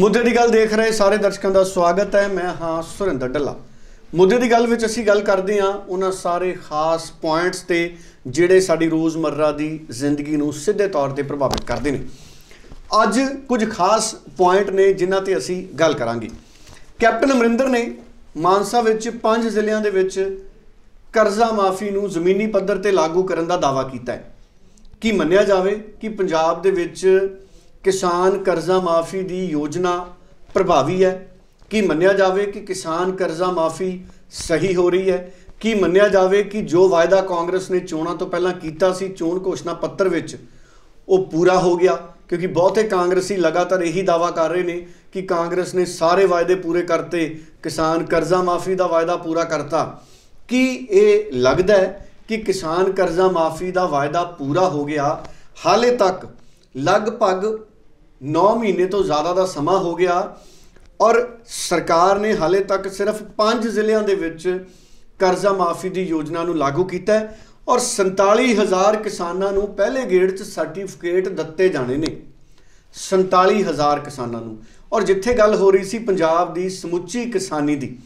ਮੁੱਦੇ ਦੀ ਗੱਲ ਦੇਖ ਰਹੇ ਸਾਰੇ ਦਰਸ਼ਕਾਂ ਦਾ ਸਵਾਗਤ ਹੈ। ਮੈਂ ਹਾਂ ਸੁਰਿੰਦਰ ਡੱਲਾ। ਮੁੱਦੇ ਦੀ ਗੱਲ ਵਿੱਚ ਅਸੀਂ ਗੱਲ ਕਰਦੇ ਹਾਂ ਉਹਨਾਂ ਸਾਰੇ ਖਾਸ ਪੁਆਇੰਟਸ ਤੇ, ਜਿਹੜੇ ਸਾਡੀ ਰੋਜ਼ਮਰਰਾ ਦੀ ਜ਼ਿੰਦਗੀ ਨੂੰ ਸਿੱਧੇ ਤੌਰ ਤੇ ਪ੍ਰਭਾਵਿਤ ਕਰਦੇ ਨੇ। ਅੱਜ ਕੁਝ ਖਾਸ ਪੁਆਇੰਟ ਨੇ ਜਿਨ੍ਹਾਂ ਤੇ ਅਸੀਂ ਗੱਲ ਕਰਾਂਗੇ। ਕੈਪਟਨ ਅਮਰਿੰਦਰ ਨੇ ਮਾਨਸਾ ਵਿੱਚ ਪੰਜ ਜ਼ਿਲ੍ਹਿਆਂ ਦੇ ਵਿੱਚ ਕਰਜ਼ਾ ਮਾਫੀ ਨੂੰ ਜ਼ਮੀਨੀ ਪੱਧਰ ਤੇ ਲਾਗੂ ਕਰਨ ਦਾ ਦਾਅਵਾ ਕੀਤਾ ਹੈ। ਕੀ ਮੰਨਿਆ ਜਾਵੇ ਕਿ ਪੰਜਾਬ ਦੇ ਵਿੱਚ ਕਿਸਾਨ ਕਰਜ਼ਾ ਮਾਫੀ ਦੀ ਯੋਜਨਾ ਪ੍ਰਭਾਵੀ ਹੈ। ਕੀ ਮੰਨਿਆ ਜਾਵੇ ਕਿ ਕਿਸਾਨ ਕਰਜ਼ਾ ਮਾਫੀ ਸਹੀ ਹੋ ਰਹੀ ਹੈ? ਕੀ ਮੰਨਿਆ ਜਾਵੇ ਕਿ ਜੋ ਵਾਅਦਾ ਕਾਂਗਰਸ ਨੇ ਚੋਣਾਂ ਤੋਂ ਪਹਿਲਾਂ ਕੀਤਾ ਸੀ, ਚੋਣ ਘੋਸ਼ਣਾ ਪੱਤਰ ਵਿੱਚ, ਉਹ ਪੂਰਾ ਹੋ ਗਿਆ? ਕਿਉਂਕਿ ਬਹੁਤੇ ਕਾਂਗਰਸੀ ਲਗਾਤਾਰ ਇਹੀ ਦਾਵਾ ਕਰ ਰਹੇ ਨੇ ਕਿ ਕਾਂਗਰਸ ਨੇ ਸਾਰੇ ਵਾਅਦੇ ਪੂਰੇ ਕਰਤੇ, ਕਿਸਾਨ ਕਰਜ਼ਾ ਮਾਫੀ ਦਾ ਵਾਅਦਾ ਪੂਰਾ ਕਰਤਾ। ਕੀ ਇਹ ਲੱਗਦਾ ਹੈ ਕਿ ਕਿਸਾਨ ਕਰਜ਼ਾ ਮਾਫੀ ਦਾ ਵਾਅਦਾ ਪੂਰਾ ਹੋ ਗਿਆ? ਹਾਲੇ ਤੱਕ ਲਗਭਗ 9 ਮਹੀਨੇ ਤੋਂ ਜ਼ਿਆਦਾ ਦਾ ਸਮਾਂ ਹੋ ਗਿਆ ਔਰ ਸਰਕਾਰ ਨੇ ਹਾਲੇ ਤੱਕ ਸਿਰਫ 5 ਜ਼ਿਲ੍ਹਿਆਂ ਦੇ ਵਿੱਚ ਕਰਜ਼ਾ ਮਾਫੀ ਦੀ ਯੋਜਨਾ ਨੂੰ ਲਾਗੂ ਕੀਤਾ ਹੈ ਔਰ 47000 ਕਿਸਾਨਾਂ ਨੂੰ ਪਹਿਲੇ ਗੇੜ 'ਚ ਸਰਟੀਫਿਕੇਟ ਦਿੱਤੇ ਜਾਣੇ ਨੇ। 47000 ਕਿਸਾਨਾਂ ਨੂੰ। ਔਰ ਜਿੱਥੇ ਗੱਲ ਹੋ ਰਹੀ ਸੀ ਪੰਜਾਬ ਦੀ ਸਮੁੱਚੀ ਕਿਸਾਨੀ ਦੀ,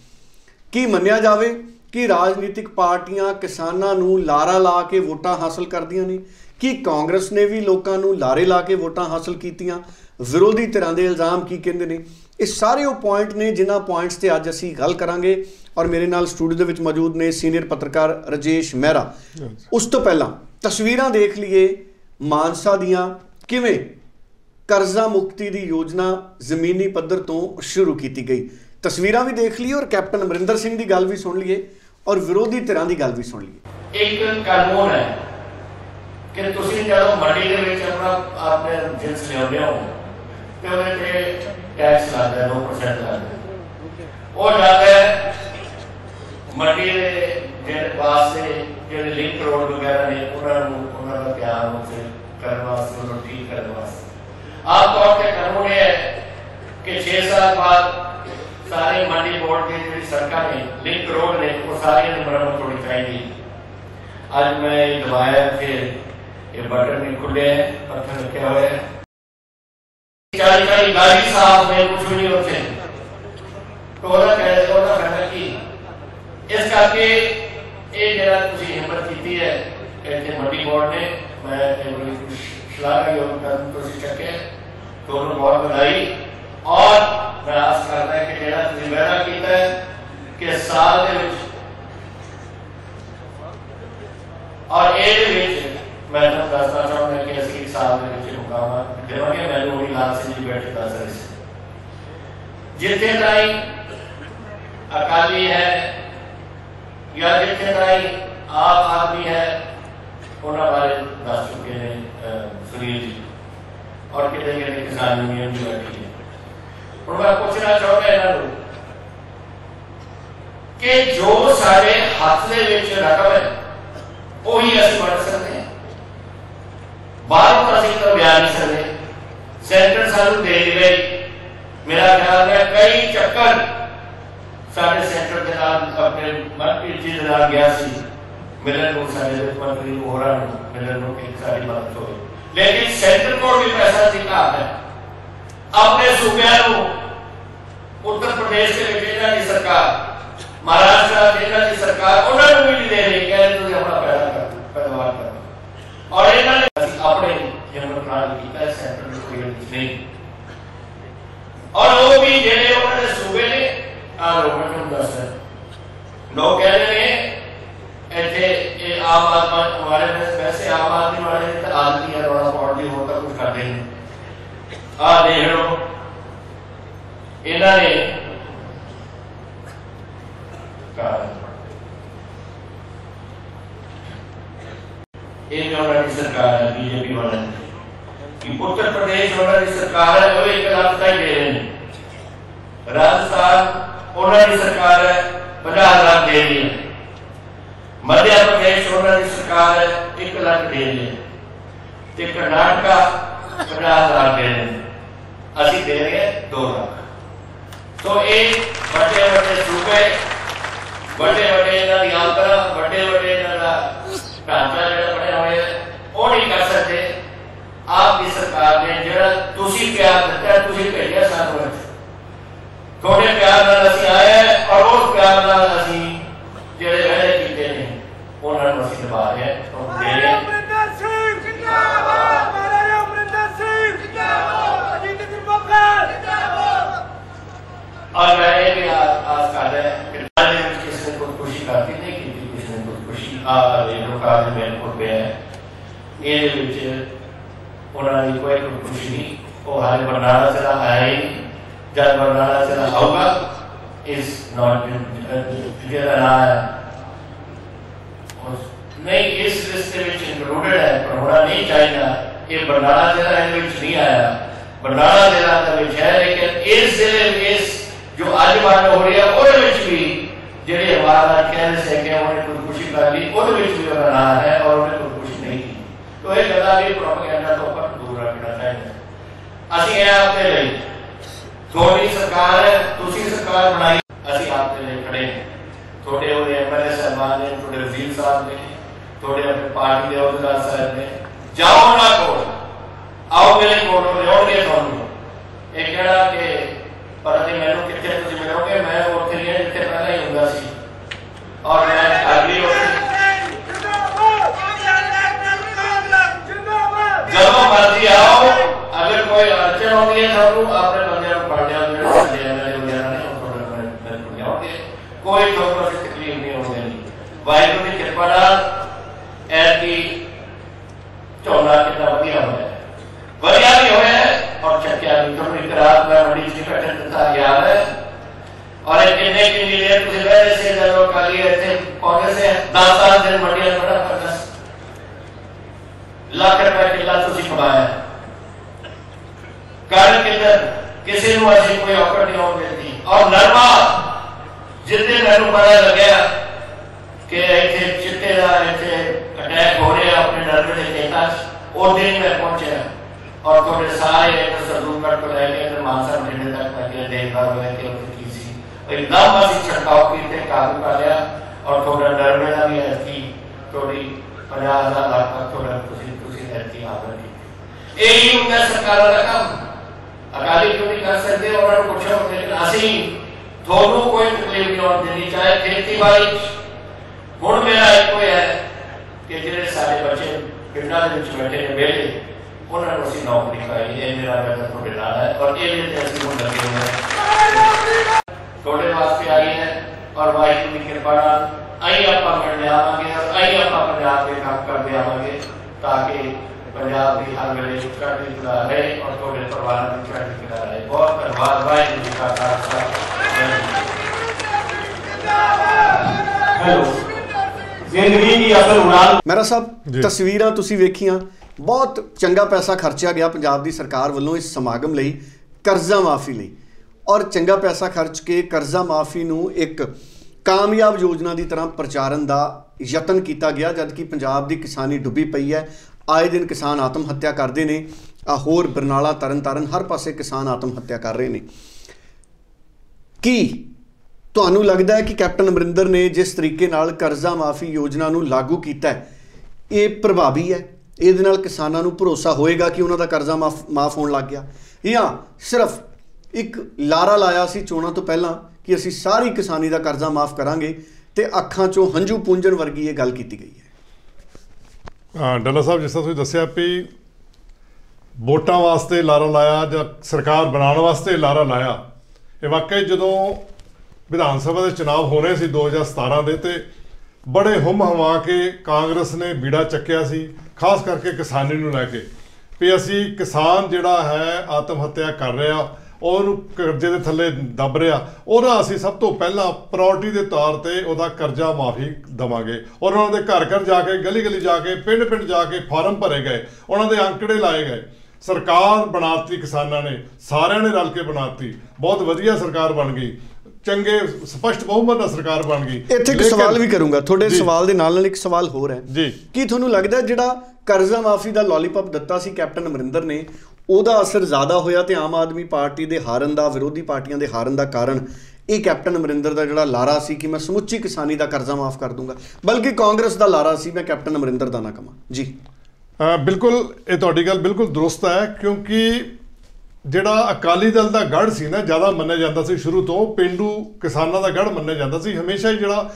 ਕੀ ਮੰਨਿਆ ਜਾਵੇ ਕਿ ਰਾਜਨੀਤਿਕ ਪਾਰਟੀਆਂ ਕਿਸਾਨਾਂ ਨੂੰ ਲਾਰਾ ਲਾ ਕੇ ਵੋਟਾਂ ਹਾਸਲ ਕਰਦੀਆਂ ਨੇ? ਕੀ ਕਾਂਗਰਸ ਨੇ ਵੀ ਲੋਕਾਂ ਨੂੰ ਲਾਰੇ ਲਾ ਕੇ ਵੋਟਾਂ ਹਾਸਲ ਕੀਤੀਆਂ? ਵਿਰੋਧੀ ਧਿਰਾਂ ਦੇ ਇਲਜ਼ਾਮ ਕੀ ਕਹਿੰਦੇ ਨੇ? ਇਹ ਸਾਰੇ ਉਹ ਪੁਆਇੰਟ ਨੇ ਜਿਨ੍ਹਾਂ ਪੁਆਇੰਟਸ ਤੇ ਅੱਜ ਅਸੀਂ ਗੱਲ ਕਰਾਂਗੇ ਔਰ ਮੇਰੇ ਨਾਲ ਸਟੂਡੀਓ ਦੇ ਵਿੱਚ ਮੌਜੂਦ ਨੇ ਸੀਨੀਅਰ ਪੱਤਰਕਾਰ ਰਜੇਸ਼ ਮਹਿਰਾ। ਉਸ ਤੋਂ ਪਹਿਲਾਂ ਤਸਵੀਰਾਂ ਦੇਖ ਲਈਏ ਮਾਨਸਾ ਦੀਆਂ ਕਿਵੇਂ ਕਰਜ਼ਾ ਮੁਕਤੀ ਦੀ ਯੋਜਨਾ ਜ਼ਮੀਨੀ ਪੱਧਰ ਤੋਂ ਸ਼ੁਰੂ ਕੀਤੀ ਗਈ। ਤਸਵੀਰਾਂ ਵੀ ਦੇਖ ਲਈਏ ਔਰ ਕੈਪਟਨ ਅਮਰਿੰਦਰ ਸਿੰਘ ਦੀ ਗੱਲ ਵੀ ਸੁਣ ਲਈਏ ਔਰ ਵਿਰੋਧੀ ਧਿਰਾਂ ਦੀ ਗੱਲ ਵੀ ਸੁਣ ਲਈਏ। ਇੱਕ ਕਾਨੂੰਨ ਹੈ ਕਿ ਤੁਸੀਂ ਜਦੋਂ ਮੰਡੀ ਦੇ ਵਿੱਚ ਆਪਣਾ ਆਪਣੇ ਜਿੰਸ ਲਿਆਉਂਦੇ ਹੋ ਤੇ ਉਹਦੇ ਤੇ ਟੈਕਸ ਲੱਗਦਾ ਹੈ 2% ਲੱਗਦਾ ਹੈ। ਉਹ ਜਾਂਦਾ ਹੈ ਮੰਡੀ ਦੇ ਜਿਹੜੇ ਵਾਸਤੇ ਜਿਹੜੇ ਲਿੰਕ ਰੋਡ ਵਗੈਰਾ ਨੇ ਉਹਨਾਂ ਨੂੰ ਉਹਨਾਂ ਦਾ ਧਿਆਨ ਉੱਤੇ ਕਰਨ ਵਾਸਤੇ ਉਹਨਾਂ ਨੂੰ ਠੀਕ ਕਰਨ ਵਾਸਤੇ ਆਮ ਤੌਰ ਤੇ ਕਾਨੂੰਨ ਇਹ ਹੈ ਕਿ 6 ਸਾਲ ਬਾਅਦ ਸਾਰੇ ਮੰਡੀ ਬੋਰਡ ਦੀ ਜਿਹੜੀ ਸੜਕਾਂ ਨੇ ਲਿੰਕ ਰੋਡ ਨੇ ਉਹ ਸਾਰੀਆਂ ਦੀ ਮੁਰੰਮਤ ਹੋਣੀ ਚਾਹੀਦੀ ਹੈ ਅੱਜ ਮੈਂ ਇਹ ਦਵਾਇਆ ਕਿ ਇਹ ਬਟਨ ਨਹੀਂ ਖੁੱਲੇ ਹੈ ਪੱਥਰ ਰੱਖਿਆ ਹੋਇਆ ਹੈ ਚਾਲੀ ਚਾਲੀ ਗਾੜੀ ਸਾਹਿਬ ਨੇ ਕੁਝ ਵੀ ਨਹੀਂ ਉੱਥੇ ਟੋਲਾ ਕਹਿ ਉਹਦਾ ਕਹਿੰਦਾ ਕਿ ਇਸ ਕਰਕੇ ਇਹ ਜਿਹੜਾ ਤੁਸੀਂ ਹਿੰਮਤ ਕੀਤੀ ਹੈ ਇੱਥੇ ਮੰਡੀ ਬੋਰਡ ਨੇ ਮੈਂ ਇਹ ਬੜੀ ਸ਼ਲਾਘਾਯੋਗ ਕਦਮ ਤੁਸੀਂ ਚੱਕਿਆ ਤੁਹਾਨੂੰ ਬਹੁਤ ਵਧਾਈ ਔਰ ਮੈਂ ਆਸ ਕਰਦਾ ਕਿ ਜਿਹੜਾ ਤੁਸੀਂ ਵਾਅਦਾ ਕੀਤਾ ਹੈ ਕਿ ਸਾਲ ਦੇ ਵਿੱਚ ਔਰ ਇਹਦੇ ਵਿੱਚ ਮੈਂ ਤੁਹਾਨੂੰ ਦੱਸਣਾ ਚਾਹੁੰਦਾ ਕਿ ਅਸੀਂ ਇੱਕ ਸਾਲ ਦੇ ਵਿੱਚ ਮੁਕਾਮਾ ਦੇਵਾਂਗੇ ਮੈਨੂੰ ਵੀ ਲਾਲ ਸਿੰਘ ਜੀ ਬੈਠੇ ਦੱਸ ਰਹੇ ਸੀ ਜਿੱਥੇ ਤਾਈ ਅਕਾਲੀ ਹੈ ਜਾਂ ਜਿੱਥੇ ਤਾਈ ਆਪ ਆਦਮੀ ਹੈ ਉਹਨਾਂ ਬਾਰੇ ਦੱਸ ਚੁੱਕੇ ਨੇ ਅਹ, ਸੁਨੀਲ ਜੀ ਔਰ ਕਿਤੇ ਕਿਤੇ ਕਿਸਾਨ ਯੂਨੀਅਨ ਵੀ ਬੈਠੀ ਹੈ ਹੁਣ ਮੈਂ ਪੁੱਛਣਾ ਚਾਹੁੰਦਾ ਇਹਨਾਂ ਨੂੰ ਕਿ ਜੋ ਸਾਡੇ ਹੱਥ ਦੇ ਵਿੱਚ ਰਕਮ ਹੈ ਉਹੀ ਅਸੀਂ ਵੰਡ ਸਕਦੇ ਹਾਂ ਬਾਹਰੋਂ ਅਸੀਂ ਤਾਂ ਨਹੀਂ ਸਕਦੇ। ਸੈਂਟਰ ਸਾਨੂੰ ਦੇ ਦੇਵੇ। ਮੇਰਾ ਖਿਆਲ ਹੈ ਕਈ ਚੱਕਰ ਸਾਡੇ ਸੈਂਟਰ ਦੇ ਨਾਲ ਆਪਣੇ ਮੰਤਰੀ ਜੀ ਦੇ ਨਾਲ ਗਿਆ ਸੀ। ਮਿਲਣ ਨੂੰ ਸਾਡੇ ਵਿੱਤ ਮੰਤਰੀ ਨੂੰ ਹੋਰਾਂ ਨੂੰ ਮਿਲਣ ਨੂੰ ਇੱਕ ਸਾਰੀ ਮਦਦ ਹੋਈ ਲੇਕਿਨ ਸੈਂਟਰ ਕੋਲ ਵੀ ਪੈਸਾ ਦਿੱਤਾ ਹੈ। ਆਪਣੇ ਸੂਬਿਆਂ ਨੂੰ ਉੱਤਰ ਪ੍ਰਦੇਸ਼ ਦੇ ਵਿੱਚ ਇਹਨਾਂ ਦੀ ਸਰਕਾਰ, ਮਹਾਰਾਸ਼ਟਰ ਦੀ ਇਹਨਾਂ ਦੀ ਸਰਕਾਰ, ਉਹਨਾਂ ਨੂੰ ਵੀ ਨਹੀਂ ਦੇ ਰਹੀ। ਕਹਿੰਦੇ ਤੁਸੀਂ ਆਪਣਾ ਪੈਸਾ ਕਰੋ ਪੈਦਾਵਾਰ ਕਰੋ ਔਰ ਇਹਨਾਂ ਨੇ ਅਸੀਂ ਆਪਣੇ ਹਿੰਮਤ ਨਾਲ ਕੀਤਾ ਸੈਂਟਰ ਨੂੰ ਕੋਈ ਨਹੀਂ ਔਰ ਉਹ ਵੀ ਜਿਹੜੇ ਉਹਨਾਂ ਦੇ ਸੂਬੇ ਨੇ ਆ ਰੋਕਣ ਨੂੰ ਦੱਸ ਰਹੇ ਲੋਕ ਕਹਿੰਦੇ ਨੇ ਇੱਥੇ ਇਹ ਆਮ ਆਦਮੀ ਵਾਲੇ ਨੇ ਵੈਸੇ ਆਮ ਆਦਮੀ ਵਾਲੇ ਨੇ ਤਾਂ ਆਦਮੀ ਹੈ ਰੋਣਾ ਪਾਉਣ ਦੀ ਹੋਰ ਤਾਂ ਕੁਝ ਕਰਦੇ ਨਹੀਂ ਆ ਦੇਖ ਲਓ ਇਹਨਾਂ ਨੇ ਕਾਰਨ ਇਹ ਜੋ ਉਹਨਾਂ ਦੀ ਸਰਕਾਰ ਹੈ ਬੀਜੇਪੀ ਵਾਲਿਆਂ ਦੀ ਕਿ ਉੱਤਰ ਪ੍ਰਦੇਸ਼ ਉਹਨਾਂ ਦੀ ਸਰਕਾਰ ਹੈ ਉਹ ਇੱਕ ਲੱਖ ਦਾ ਹੀ ਦੇ ਰਹੇ ਨੇ ਰਾਜਸਥਾਨ ਉਹਨਾਂ ਦੀ ਸਰਕਾਰ ਹੈ 50 ਲੱਖ ਦੇ ਰਹੀ ਹੈ ਮੱਧ ਪ੍ਰਦੇਸ਼ ਉਹਨਾਂ ਦੀ ਸਰਕਾਰ ਹੈ 1 ਲੱਖ ਦੇ ਰਹੀ ਹੈ ਤੇ ਕਰਨਾਟਕਾ 50 ਲੱਖ ਦੇ ਰਹੇ ਨੇ ਅਸੀਂ ਦੇ ਰਹੇ ਹਾਂ 2 ਲੱਖ ਸੋ ਇਹ ਵੱਡੇ ਵੱਡੇ ਸੂਬੇ ਵੱਡੇ ਵੱਡੇ ਇਹਨਾਂ ਦੀ ਆਮਦਨ ਵੱਡੇ ਵੱਡੇ ਇਹਨਾਂ ਦਾ ਢਾਂਚਾ ਜਿਹੜਾ ਬਣਿਆ ਹੋਇਆ ਹੈ, ਉਹ ਨਹੀਂ ਕਰ ਸਕਦੇ ਆਪ ਦੀ ਸਰਕਾਰ ਨੇ ਜਿਹੜਾ ਤੁਸੀਂ ਪਿਆਰ ਦਿੱਤਾ ਤੁਸੀਂ ਭੇਜਿਆ ਸਾਨੂੰ ਇੱਥੇ। ਤੁਹਾਡੇ ਪਿਆਰ ਨਾਲ ਅਸੀਂ ਆਏ ਹਾਂ ਔਰ ਉਸ ਪਿਆਰ ਨਾਲ ਅਸੀਂ ਜਿਹੜੇ ਵਾਅਦੇ ਕੀਤੇ ਨੇ ਉਹਨਾਂ ਨੂੰ ਅਸੀਂ ਨਿਭਾ ਰਹੇ ਹਾਂ ਤੁਹਾਨੂੰ ਦੇ ਰਹੇ ਹਾਂ ਅਮਰਿੰਦਰ ਸਿੰਘ ਜਿੰਦਾਬਾਦ ਮਹਾਰਾਜਾ ਅਮਰਿੰਦਰ ਸਿੰਘ ਜਿੰਦਾਬਾਦ ਅਜੀਤ ਗੁਰਬਖਸ਼ ਜਿੰਦਾਬਾਦ ਔਰ ਮੈਂ ਇਹ ਵੀ ਆ- ਆਸ ਕਰਦਾ ਕਿ ਨਾਲ ਦੇ ਵਿੱਚ ਕਿਸੇ ਨੇ ਕੋਈ ਖੁਸ਼ੀ ਕਰਦੀ ਨਹੀਂ ਕੀਤੀ ਕਿਸੇ ਨੇ ਕੋਈ ਖੁਸ਼ੀ ਆ ਇਹ ਲੋਕਾਂ ਦੇ ਮੇਰੇ ਕੋਲ ਪਿਆ ਹੈ। ਇਹਦੇ ਵਿੱਚ ਉਹਨਾਂ ਦੀ ਕੋਈ ਖੁਸ਼ੀ ਨਹੀਂ ਉਹ ਹਾਲੇ ਬਰਨਾਲਾ ਚਲਾ ਆਇਆ ਹੀ ਨਹੀਂ। ਜਦ ਬਰਨਾਲਾ ਚਲਾ ਆਊਗਾ ਇਸ ਨਾਟ ਜਿਹੜਾ ਨਾ ਉਸ- ਨਹੀਂ ਇਸ ਲਿਸਟ ਦੇ ਵਿੱਚ ਇਨਕਲੂਡਡ ਹੈ ਪਰ ਹੋਣਾ ਨਹੀਂ ਚਾਹੀਦਾ ਇਹ ਬਰਨਾਲਾ ਜ਼ਿਲ੍ਹਾ ਇਹਦੇ ਵਿੱਚ ਨਹੀਂ ਆਇਆ ਬਰਨਾਲਾ ਜ਼ਿਲ੍ਹਾ ਦੇ ਵਿੱਚ ਹੈ ਲੇਕਿਨ ਇਸ ਜ਼ਿਲ੍ਹੇ ਇਸ ਜੋ ਅੱਜ ਬਾਤ ਹੋ ਰਹੀ ਹੈ ਉਹਦੇ ਵਿੱਚ ਵੀ ਜਿਹੜੇ ਹਮਾਰਾ ਕਹਿੰਦੇ ਸੇ ਕਿ ਉਹਨੇ ਕੋਈ ਖੁਸ਼ੀ ਕਰ ਲਈ ਉਹਦੇ ਵਿੱਚ ਵੀ ਉਹਦਾ ਨਾਮ ਹੈ ਔਰ ਉਹਨੇ ਕੋਈ ਖੁਸ਼ੀ ਨਹੀਂ ਕੀਤੀ ਤੋ ਇਹ ਗੱਲਾਂ ਵੀ ਪ੍ਰੋਪਗੈਂਡਾ ਤੋਂ ਪਰ ਦੂਰ ਰੱਖਣਾ ਚਾਹੀਦਾ ਅਸੀਂ ਇਹ ਆਪਦੇ ਲਈ ਤੁਹਾਡੀ ਸਰਕਾਰ ਹੈ ਤੁਸੀਂ ਸਰਕਾਰ ਬਣਾਈ ਅਸੀਂ ਆਪਦੇ ਲਈ ਖੜੇ ਹਾਂ ਤੁਹਾਡੇ ਉਹਦੇ ਐਮਐਲਏ ਸਾਹਿਬਾਨ ਨੇ ਤੁਹਾਡੇ ਵਜ਼ੀਰ ਸਾਹਿਬ ਨੇ ਤੁਹਾਡੇ ਆਪਣੇ ਪਾਰਟੀ ਦੇ ਅਹੁਦੇਦਾਰ ਸਾਹਿਬ ਨੇ ਜਾਓ ਨਾ ਕੋਲ ਆਓ ਮੇਰੇ ਕੋਲ ਉਹ ਲਿਆਉਣਗੇ ਤੁਹਾਨੂੰ ਇਹ ਕਿਹੜਾ ਕਿ ਪਰ ਅਜੇ ਮੈਨੂੰ ਕਿੱਥੇ ਤੁਸੀਂ ਮਿਲੋਗੇ? ਮੈਂ ਉੱਥੇ ਨਹੀਂ ਹਾਂ ਜਿੱਥੇ ਪਹਿਲਾਂ ਹੀ ਹੁੰਦਾ ਸੀ। ਔਰ ਮੈਂ ਅਗਲੀ ਉੱਥੇ ਜਿੰਦਾਬਾਦ ਜਦੋਂ ਮਰਜ਼ੀ ਆਓ, ਅਗਰ ਕੋਈ ਅੜਚਣ ਆਉਂਦੀ ਹੈ ਤੁਹਾਨੂੰ ਆਪਣੇ ਬੰਦਿਆਂ ਨੂੰ ਫੜ ਲਿਆ ਜਿਹੜੇ ਬੰਦੇ ਐਮਐਲਏ ਵਗੈਰਾ ਨੇ, ਉਹ ਤੁਹਾਡੇ ਕੋਲ ਮੇਰੇ ਕੋਲ ਲਿਆਉਣਗੇ ਕੋਈ ਤੁਹਾਨੂੰ ਅਸੀਂ ਤਕਲੀਫ ਨਹੀਂ ਹੋਣ ਦੇਣੀ ਵਾਹਿਗੁਰੂ ਦੀ ਕਿਰਪਾ ਨਾਲ ਐਤੀ ਝੋਨਾ ਕਿੰਨਾ ਵਧੀਆ ਹੋਇਆ। ਹੈ। ਵਧੀਆ ਵੀ ਹੋਇਆ ਹੈ ਔਰ ਚੱਕਿਆ ਵੀ ਤੁਹਾਨੂੰ ਇੱਕ ਰਾਤ ਮੈਂ ਮੰਡੀ ਚ ਇਕੱਠੇ ਦਿੱਤਾ ਯਾਦ ਹੈ ਔਰ ਇਹ ਕਿੰਨੇ ਕਿੰਨੀ ਦੇਰ ਤੁਸੀਂ ਬੈਠੇ ਸੀ ਜਦੋਂ ਕਾਲੀ ਇੱਥੇ ਪਹੁੰਚੇ ਸੇ 10 ਸਾਲ ਦਿਨ ਮੰਡੀਆਂ ਦਾ ਬੜਾ ਫ਼ਰਕ ਲੱਖ ਰੁਪਏ ਕਿੱਲਾ ਤੁਸੀਂ ਕਮਾਇਆ ਕਰ ਕਿੱਧਰ ਕਿਸੇ ਨੂੰ ਅਸੀਂ ਕੋਈ ਔਕੜ ਨਹੀਂ ਹੋਣ ਦਿੰਦੀ ਔਰ ਨਰਮਾ ਜਿੱਦੇ ਮੈਨੂੰ ਪਤਾ ਲੱਗਿਆ ਕਿ ਇੱਥੇ ਚਿੱਟੇ ਦਾ ਇੱਥੇ ਅਟੈਕ ਹੋ ਰਿਹਾ ਆਪਣੇ ਨਰਮੇ ਦੇ ਖੇਤਾਂ 'ਚ ਉਹ ਦਿਨ ਮੈਂ ਪਹੁੰਚਿਆ ਔਰ ਤੁਹਾਡੇ ਸਾਰੇ ਇੱਕ ਸਰਦੂਕਟ ਤੋਂ ਲੈ ਕੇ ਤੇ ਮਾਨਸਾ ਮਹੀਨੇ ਤੱਕ ਮੈਂ ਕਿਹਾ ਦੇਖਦਾ ਹੋਇਆ ਕਿ ਉੱਥੇ ਕੀ ਸੀ ਇੱਕਦਮ ਅਸੀਂ ਛੜਕਾਓ ਕੀਤੇ ਕਾਬੂ ਕਰ ਲਿਆ ਔਰ ਤੁਹਾਡਾ ਨਰਮੇ ਦਾ ਵੀ ਐਸੀ ਤੁਹਾਡੀ 50000 ਲੱਖ ਤੱਕ ਤੁਹਾਡਾ ਤੁਸੀਂ ਤੁਸੀਂ ਐਸੀ ਆਦਰ ਕੀਤੀ ਇਹ ਹੀ ਹੁੰਦਾ ਸਰਕਾਰਾਂ ਦਾ ਕੰਮ ਅਕਾਲੀ ਕਿਉਂ ਨਹੀਂ ਕਰ ਸਕਦੇ ਉਹਨਾਂ ਨੂੰ ਪੁੱਛੋ ਲੇਕਿਨ ਅਸੀਂ ਤੁਹਾਨੂੰ ਕੋਈ ਤਕਲੀਫ ਨਹੀਂ ਹੋਣ ਦੇਣੀ ਚਾਹੇ ਖੇਤੀਬਾੜੀ 'ਚ। ਹੁਣ ਮੇਰਾ ਇੱਕੋ ਹੀ ਹੈ ਕਿ ਜਿਹੜੇ ਸਾਡੇ ਬੱਚੇ ਪਿੰਡਾਂ ਦੇ ਵਿੱਚ ਬੈਠੇ ਨੇ ਵਿਹਲੇ ਉਹਨਾਂ ਨੂੰ ਅਸੀਂ ਨੌਕਰੀ ਪਾਈ ਇਹ ਮੇਰਾ ਬੈਠਾ ਤੁਹਾਡੇ ਨਾਲ ਹੈ ਔਰ ਇਹਦੇ ਤੇ ਅਸੀਂ ਹੁਣ ਲੱਗੇ ਹੋਏ ਹਾਂ ਤੁਹਾਡੇ ਵਾਸਤੇ ਆਈ ਹੈ ਔਰ ਵਾਹਿਗੁਰੂ ਦੀ ਕਿਰਪਾ ਨਾਲ ਆਈ ਆਪਾਂ ਮਿਲਣੇ ਆਵਾਂਗੇ ਔਰ ਆਈ ਆਪਾਂ ਪੰਜਾਬ ਦੇ ਕੰਮ ਕਰਦੇ ਆਵਾਂਗੇ ਤਾਂ ਕਿ ਪੰਜਾਬ ਦੀ ਹਰ ਵੇਲੇ ਚੜ੍ਹਦੀ ਕਲਾ ਰਹੇ ਔਰ ਤੁਹਾਡੇ ਮੇਰਾ ਸਾਹਿਬ ਤਸਵੀਰਾਂ ਤੁਸੀਂ ਵੇਖੀਆਂ ਬਹੁਤ ਚੰਗਾ ਪੈਸਾ ਖਰਚਿਆ ਗਿਆ ਪੰਜਾਬ ਦੀ ਸਰਕਾਰ ਵੱਲੋਂ ਇਸ ਸਮਾਗਮ ਲਈ, ਕਰਜ਼ਾ ਮਾਫੀ ਲਈ। ਔਰ ਚੰਗਾ ਪੈਸਾ ਖਰਚ ਕੇ ਕਰਜ਼ਾ ਮਾਫੀ ਨੂੰ ਇੱਕ ਕਾਮਯਾਬ ਯੋਜਨਾ ਦੀ ਤਰ੍ਹਾਂ ਪ੍ਰਚਾਰਨ ਦਾ ਯਤਨ ਕੀਤਾ ਗਿਆ, ਜਦਕਿ ਪੰਜਾਬ ਦੀ ਕਿਸਾਨੀ ਡੁੱਬੀ ਪਈ ਹੈ। ਆਏ ਦਿਨ ਕਿਸਾਨ ਆਤਮ ਹੱਤਿਆ ਕਰਦੇ ਨੇ। ਆ ਹੋਰ ਬਰਨਾਲਾ, ਤਰਨਤਾਰਨ, ਹਰ ਪਾਸੇ ਕਿਸਾਨ ਆਤਮ ਹੱਤਿਆ ਕਰ ਰਹੇ ਨੇ। ਕੀ ਤੁਹਾਨੂੰ ਲੱਗਦਾ ਹੈ ਕਿ ਕੈਪਟਨ ਅਮਰਿੰਦਰ ਨੇ ਜਿਸ ਤਰੀਕੇ ਨਾਲ ਕਰਜ਼ਾ ਮਾਫੀ ਯੋਜਨਾ ਨੂੰ ਲਾਗੂ ਕੀਤਾ ਹੈ, ਇਹ ਪ੍ਰਭਾਵੀ ਹੈ? ਇਹਦੇ ਨਾਲ ਕਿਸਾਨਾਂ ਨੂੰ ਭਰੋਸਾ ਹੋਏਗਾ ਕਿ ਉਹਨਾਂ ਦਾ ਕਰਜ਼ਾ ਮਾਫ ਮਾਫ ਹੋਣ ਲੱਗ ਗਿਆ। ਜਾਂ ਸਿਰਫ ਇੱਕ ਲਾਰਾ ਲਾਇਆ ਸੀ ਚੋਣਾਂ ਤੋਂ ਪਹਿਲਾਂ ਕਿ ਅਸੀਂ ਸਾਰੀ ਕਿਸਾਨੀ ਦਾ ਕਰਜ਼ਾ ਮਾਫ ਕਰਾਂਗੇ ਤੇ ਅੱਖਾਂ 'ਚੋਂ ਹੰਝੂ ਪੂੰਝਣ ਵਰਗੀ ਇਹ ਗੱਲ ਕੀਤੀ ਗਈ ਹੈ। ਹਾਂ, ਡੱਲਾ ਸਾਹਿਬ, ਜਿਸ ਤਰ੍ਹਾਂ ਤੁਸੀਂ ਦੱਸਿਆ ਵੀ ਵੋਟਾਂ ਵਾਸਤੇ ਲਾਰਾ ਲਾਇਆ ਜਾਂ ਸਰਕਾਰ ਬਣਾਉਣ ਵਾਸਤੇ ਲਾਰਾ ਲਾਇਆ, ਇਹ ਵਾਕਈ ਜਦੋਂ ਵਿਧਾਨ ਸਭਾ ਦੇ ਚੋਣ ਰਹੇ ਸੀ 2017 ਦੇ ਤੇ ਬੜੇ ਹੁਮ ਹਵਾ ਕੇ ਕਾਂਗਰਸ ਨੇ ਬੀੜਾ ਚੱਕਿਆ ਸੀ, ਖਾਸ ਕਰਕੇ ਕਿਸਾਨੀ ਨੂੰ ਲੈ ਕੇ, ਵੀ ਅਸੀਂ ਕਿਸਾਨ ਜਿਹੜਾ ਹੈ ਆਤਮ ਹੱਤਿਆ ਕਰ ਰਿਹਾ, ਉਹਨੂੰ ਕਰਜ਼ੇ ਦੇ ਥੱਲੇ ਦੱਬ ਰਿਹਾ, ਉਹਦਾ ਅਸੀਂ ਸਭ ਤੋਂ ਪਹਿਲਾਂ ਪ੍ਰਾਇੋਰਟੀ ਦੇ ਤੌਰ ਤੇ ਉਹਦਾ ਕਰਜ਼ਾ ਮਾਫੀ ਦਵਾਂਗੇ। ਔਰ ਉਹਨਾਂ ਦੇ ਘਰ ਘਰ ਜਾ ਕੇ, ਗਲੀ ਗਲੀ ਜਾ ਕੇ, ਪਿੰਡ ਪਿੰਡ ਜਾ ਕੇ ਫਾਰਮ ਭਰੇ ਗਏ, ਉਹਨਾਂ ਦੇ ਅੰਕੜੇ ਲਾਏ ਗਏ। ਸਰਕਾਰ ਬਣਾਤੀ ਕਿਸਾਨਾਂ ਨੇ, ਸਾਰਿਆਂ ਨੇ ਰਲ ਕੇ ਬਣਾਤੀ। ਬਹੁਤ ਵਧੀਆ ਸਰਕਾਰ ਬਣ ਗਈ। ਚੰਗੇ ਸਪਸ਼ਟ ਬਹੁਮਤ ਨਾਲ ਸਰਕਾਰ ਬਣ ਗਈ। ਇੱਥੇ ਇੱਕ ਸਵਾਲ ਵੀ ਕਰੂੰਗਾ ਤੁਹਾਡੇ। ਸਵਾਲ ਦੇ ਨਾਲ ਨਾਲ ਇੱਕ ਸਵਾਲ ਹੋਰ ਹੈ। ਜੀ। ਕੀ ਤੁਹਾਨੂੰ ਲੱਗਦਾ ਜਿਹੜਾ ਕਰਜ਼ਾ ਮਾਫੀ ਦਾ ਲੋਲੀਪੌਪ ਦਿੱਤਾ ਸੀ ਕੈਪਟਨ ਅਮਰਿੰਦਰ ਨੇ ਉਹਦਾ ਅਸਰ ਜ਼ਿਆਦਾ ਹੋਇਆ ਤੇ ਆਮ ਆਦਮੀ ਪਾਰਟੀ ਦੇ ਹਾਰਨ ਦਾ ਵਿਰੋਧੀ ਪਾਰਟੀਆਂ ਦੇ ਹਾਰਨ ਦਾ ਕਾਰਨ? ਇਹ ਕੈਪਟਨ ਅਮਰਿੰਦਰ ਦਾ ਜਿਹੜਾ ਲਾਰਾ ਸੀ ਕਿ ਮੈਂ ਸਮੁੱਚੀ ਕਿਸਾਨੀ ਦਾ ਕਰਜ਼ਾ ਮਾਫ ਕਰ ਦੂੰਗਾ ਬਲਕਿ ਕਾਂਗਰਸ ਦਾ ਲਾਰਾ ਸੀ ਮੈਂ ਕੈਪਟਨ ਅਮਰਿੰਦਰ ਦਾ ਨਾ ਕਮਾਂ ਜੀ। ਬਿਲਕੁਲ ਇਹ ਤੁਹਾਡੀ ਗੱਲ ਬਿਲਕੁਲ ਦਰੁਸਤ ਹੈ ਕਿਉਂਕਿ ਜਿਹੜਾ ਅਕਾਲੀ ਦਲ ਦਾ ਗੜ ਸੀ ਨਾ, ਜ਼ਿਆਦਾ ਮੰਨਿਆ ਜਾਂਦਾ ਸੀ ਸ਼ੁਰੂ ਤੋਂ, ਪਿੰਡੂ ਕਿਸਾਨਾਂ ਦਾ ਗੜ ਮੰਨਿਆ ਜਾਂਦਾ ਸੀ। ਹਮੇਸ਼ਾ ਹੀ ਜਿਹੜਾ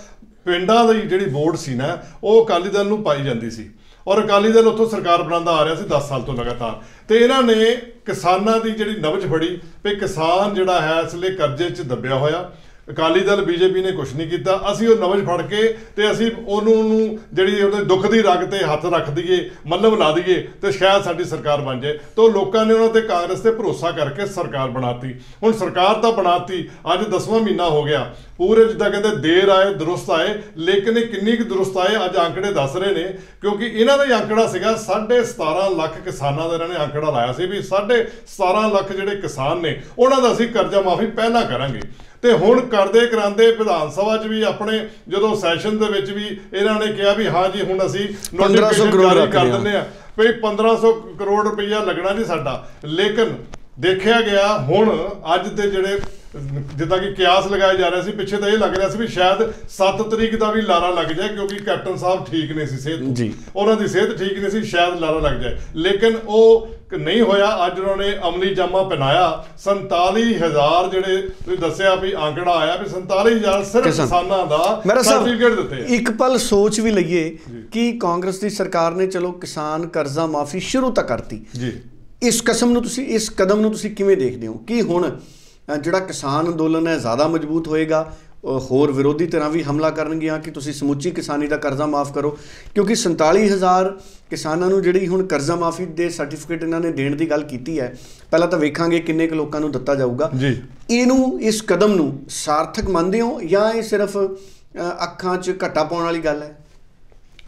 ਪਿੰਡਾਂ ਦੀ ਜਿਹੜੀ ਵੋਟ ਸੀ ਨਾ, ਉਹ ਅਕਾਲੀ ਦਲ ਨੂੰ ਪਾਈ ਜਾਂਦੀ ਸੀ। ਔਰ ਅਕਾਲੀ ਦਲ ਉੱਥੋਂ ਸਰਕਾਰ ਬਣਾਉਂਦਾ ਆ ਰਿਹਾ ਸੀ 10 ਸਾਲ ਤੋਂ ਲਗਾਤਾਰ। ਤੇ ਇਹਨਾਂ ਨੇ ਕਿਸਾਨਾਂ ਦੀ ਜਿਹੜੀ ਨਬਜ ਫੜੀ, ਵੀ ਕਿਸਾਨ ਜਿਹੜਾ ਹੈ ਇਸ ਲਈ ਕਰਜ਼ੇ 'ਚ ਦੱਬਿਆ ਹੋਇਆ। ਅਕਾਲੀ ਦਲ ਬੀਜੇਪੀ ਨੇ ਕੁਝ ਨਹੀਂ ਕੀਤਾ। ਅਸੀਂ ਉਹ ਨਵਜ ਫੜ ਕੇ ਤੇ ਅਸੀਂ ਉਹਨੂੰ ਨੂੰ ਜਿਹੜੀ ਉਹਦੇ ਦੁੱਖ ਦੀ ਰਗ ਤੇ ਹੱਥ ਰੱਖ ਦਈਏ, ਮੱਲਮ ਲਾ ਦਈਏ ਤੇ ਸ਼ਾਇਦ ਸਾਡੀ ਸਰਕਾਰ ਬਣ ਜਾਏ। ਤਾਂ ਲੋਕਾਂ ਨੇ ਉਹਨਾਂ ਤੇ ਕਾਂਗਰਸ ਤੇ ਭਰੋਸਾ ਕਰਕੇ ਸਰਕਾਰ ਬਣਾਤੀ। ਹੁਣ ਸਰਕਾਰ ਤਾਂ ਬਣਾਤੀ, ਅੱਜ 10ਵਾਂ ਮਹੀਨਾ ਹੋ ਗਿਆ। ਪੂਰੇ ਜਿੱਦਾਂ ਕਹਿੰਦੇ ਦੇਰ ਆਏ, ਦਰੁਸਤ ਆਏ, ਲੇਕਿਨ ਇਹ ਕਿੰਨੀ ਕੁ ਦਰੁਸਤ ਆਏ ਅੱਜ ਆંકੜੇ ਦੱਸ ਰਹੇ ਨੇ, ਕਿਉਂਕਿ ਇਹਨਾਂ ਦਾ ਅੰਕੜਾ ਆંકੜਾ ਸੀਗਾ 17.5 ਲੱਖ ਕਿਸਾਨਾਂ ਦਾ ਇਹਨਾਂ ਨੇ ਅੰਕੜਾ ਲਾਇਆ ਸੀ ਵੀ 17.5 ਲੱਖ ਜਿਹੜੇ ਕਿਸਾਨ ਨੇ, ਉਹਨਾਂ ਦਾ ਅਸੀਂ ਕਰਜ਼ਾ ਮਾਫੀ ਪਹਿਲਾਂ ਕਰਾਂਗੇ। ਤੇ ਹੁਣ ਕਰਦੇ ਕਰਾਂਦੇ ਵਿਧਾਨ ਸਭਾ 'ਚ ਵੀ ਆਪਣੇ ਜਦੋਂ ਸੈਸ਼ਨ ਦੇ ਵਿੱਚ ਵੀ ਇਹਨਾਂ ਨੇ ਕਿਹਾ ਵੀ ਹਾਂ ਜੀ ਹੁਣ ਅਸੀਂ 1500 notification ਕਰੋੜ ਜਾਰੀ ਕਰ। ਦਿੰਦੇ ਆ ਵੀ 1500 ਕਰੋੜ ਰੁਪਈਆ ਲੱਗਣਾ ਨਹੀਂ ਸਾਡਾ ਲੇਕਿਨ ਦੇਖਿਆ ਗਿਆ ਹੁਣ ਅੱਜ ਦੇ ਜਿਹੜੇ ਜਿੱਦਾਂ ਕਿ ਕਿਆਸ ਲਗਾਇਆ ਜਾ ਰਿਹਾ ਸੀ ਪਿੱਛੇ ਤਾਂ ਇਹ ਲੱਗ ਰਿਹਾ ਸੀ ਵੀ ਸ਼ਾਇਦ 7 ਤਰੀਕ ਦਾ ਵੀ ਲਾਰਾ ਲੱਗ ਜਾਏ ਕਿਉਂਕਿ ਕੈਪਟਨ ਸਾਹਿਬ ਠੀਕ ਨਹੀਂ ਸੀ ਸਿਹਤ। ਜੀ। ਉਹਨਾਂ ਦੀ ਸਿਹਤ ਠੀਕ ਨਹੀਂ ਸੀ ਸ਼ਾਇਦ ਲਾਰਾ ਲੱਗ ਜਾਏ ਲੇਕਿਨ ਉਹ ਨਹੀਂ ਹੋਇਆ ਅੱਜ ਉਹਨਾਂ ਨੇ ਅਮਲੀ ਜਾਮਾ ਪਹਿਨਾਇਆ 47000 ਜਿਹੜੇ ਤੁਸੀਂ ਦੱਸਿਆ ਵੀ ਆંકੜਾ ਆਇਆ ਵੀ 47000 ਸਿਰਫ ਕਿਸਾਨ। ਦਾ ਸਰਟੀਫਿਕੇਟ ਦਿੱਤੇ। ਇੱਕ ਪਲ ਸੋਚ ਵੀ ਲਈਏ ਕਿ ਕਾਂਗਰਸ ਦੀ ਸਰਕਾਰ ਨੇ ਚਲੋ ਕਿਸਾਨ ਕਰਜ਼ਾ ਮਾਫੀ ਸ਼ੁਰੂ ਤਾਂ ਕਰਤੀ ਜੀ ਇਸ ਕਸਮ ਨੂੰ ਤੁਸੀਂ ਇਸ ਕਦਮ ਨੂੰ ਤੁਸੀਂ ਕਿਵੇਂ ਦੇਖਦੇ ਹੋ? ਕਿ ਹੁਣ ਜਿਹੜਾ ਕਿਸਾਨ ਅੰਦੋਲਨ ਹੈ ਜ਼ਿਆਦਾ ਮਜ਼ਬੂਤ ਹੋਏਗਾ? ਹੋਰ ਵਿਰੋਧੀ ਧਿਰਾਂ ਵੀ ਹਮਲਾ ਕਰਨਗੀਆਂ ਕਿ ਤੁਸੀਂ ਸਮੁੱਚੀ ਕਿਸਾਨੀ ਦਾ ਕਰਜ਼ਾ ਮਾਫ ਕਰੋ? ਕਿਉਂਕਿ 47000 ਕਿਸਾਨਾਂ ਨੂੰ ਜਿਹੜੀ ਹੁਣ ਕਰਜ਼ਾ ਮਾਫੀ ਦੇ ਸਰਟੀਫਿਕੇਟ ਇਹਨਾਂ ਨੇ ਦੇਣ ਦੀ ਗੱਲ ਕੀਤੀ ਹੈ ਪਹਿਲਾਂ ਤਾਂ ਵੇਖਾਂਗੇ ਕਿੰਨੇ ਕੁ ਲੋਕਾਂ ਨੂੰ ਦਿੱਤਾ ਜਾਊਗਾ। ਜੀ। ਇਹਨੂੰ ਇਸ ਕਦਮ ਨੂੰ ਸਾਰਥਕ ਮੰਨਦੇ ਹੋ ਜਾਂ ਇਹ ਸਿਰਫ ਅੱਖਾਂ 'ਚ ਘੱਟਾ ਪਾਉਣ ਵਾਲੀ ਗੱਲ ਹੈ?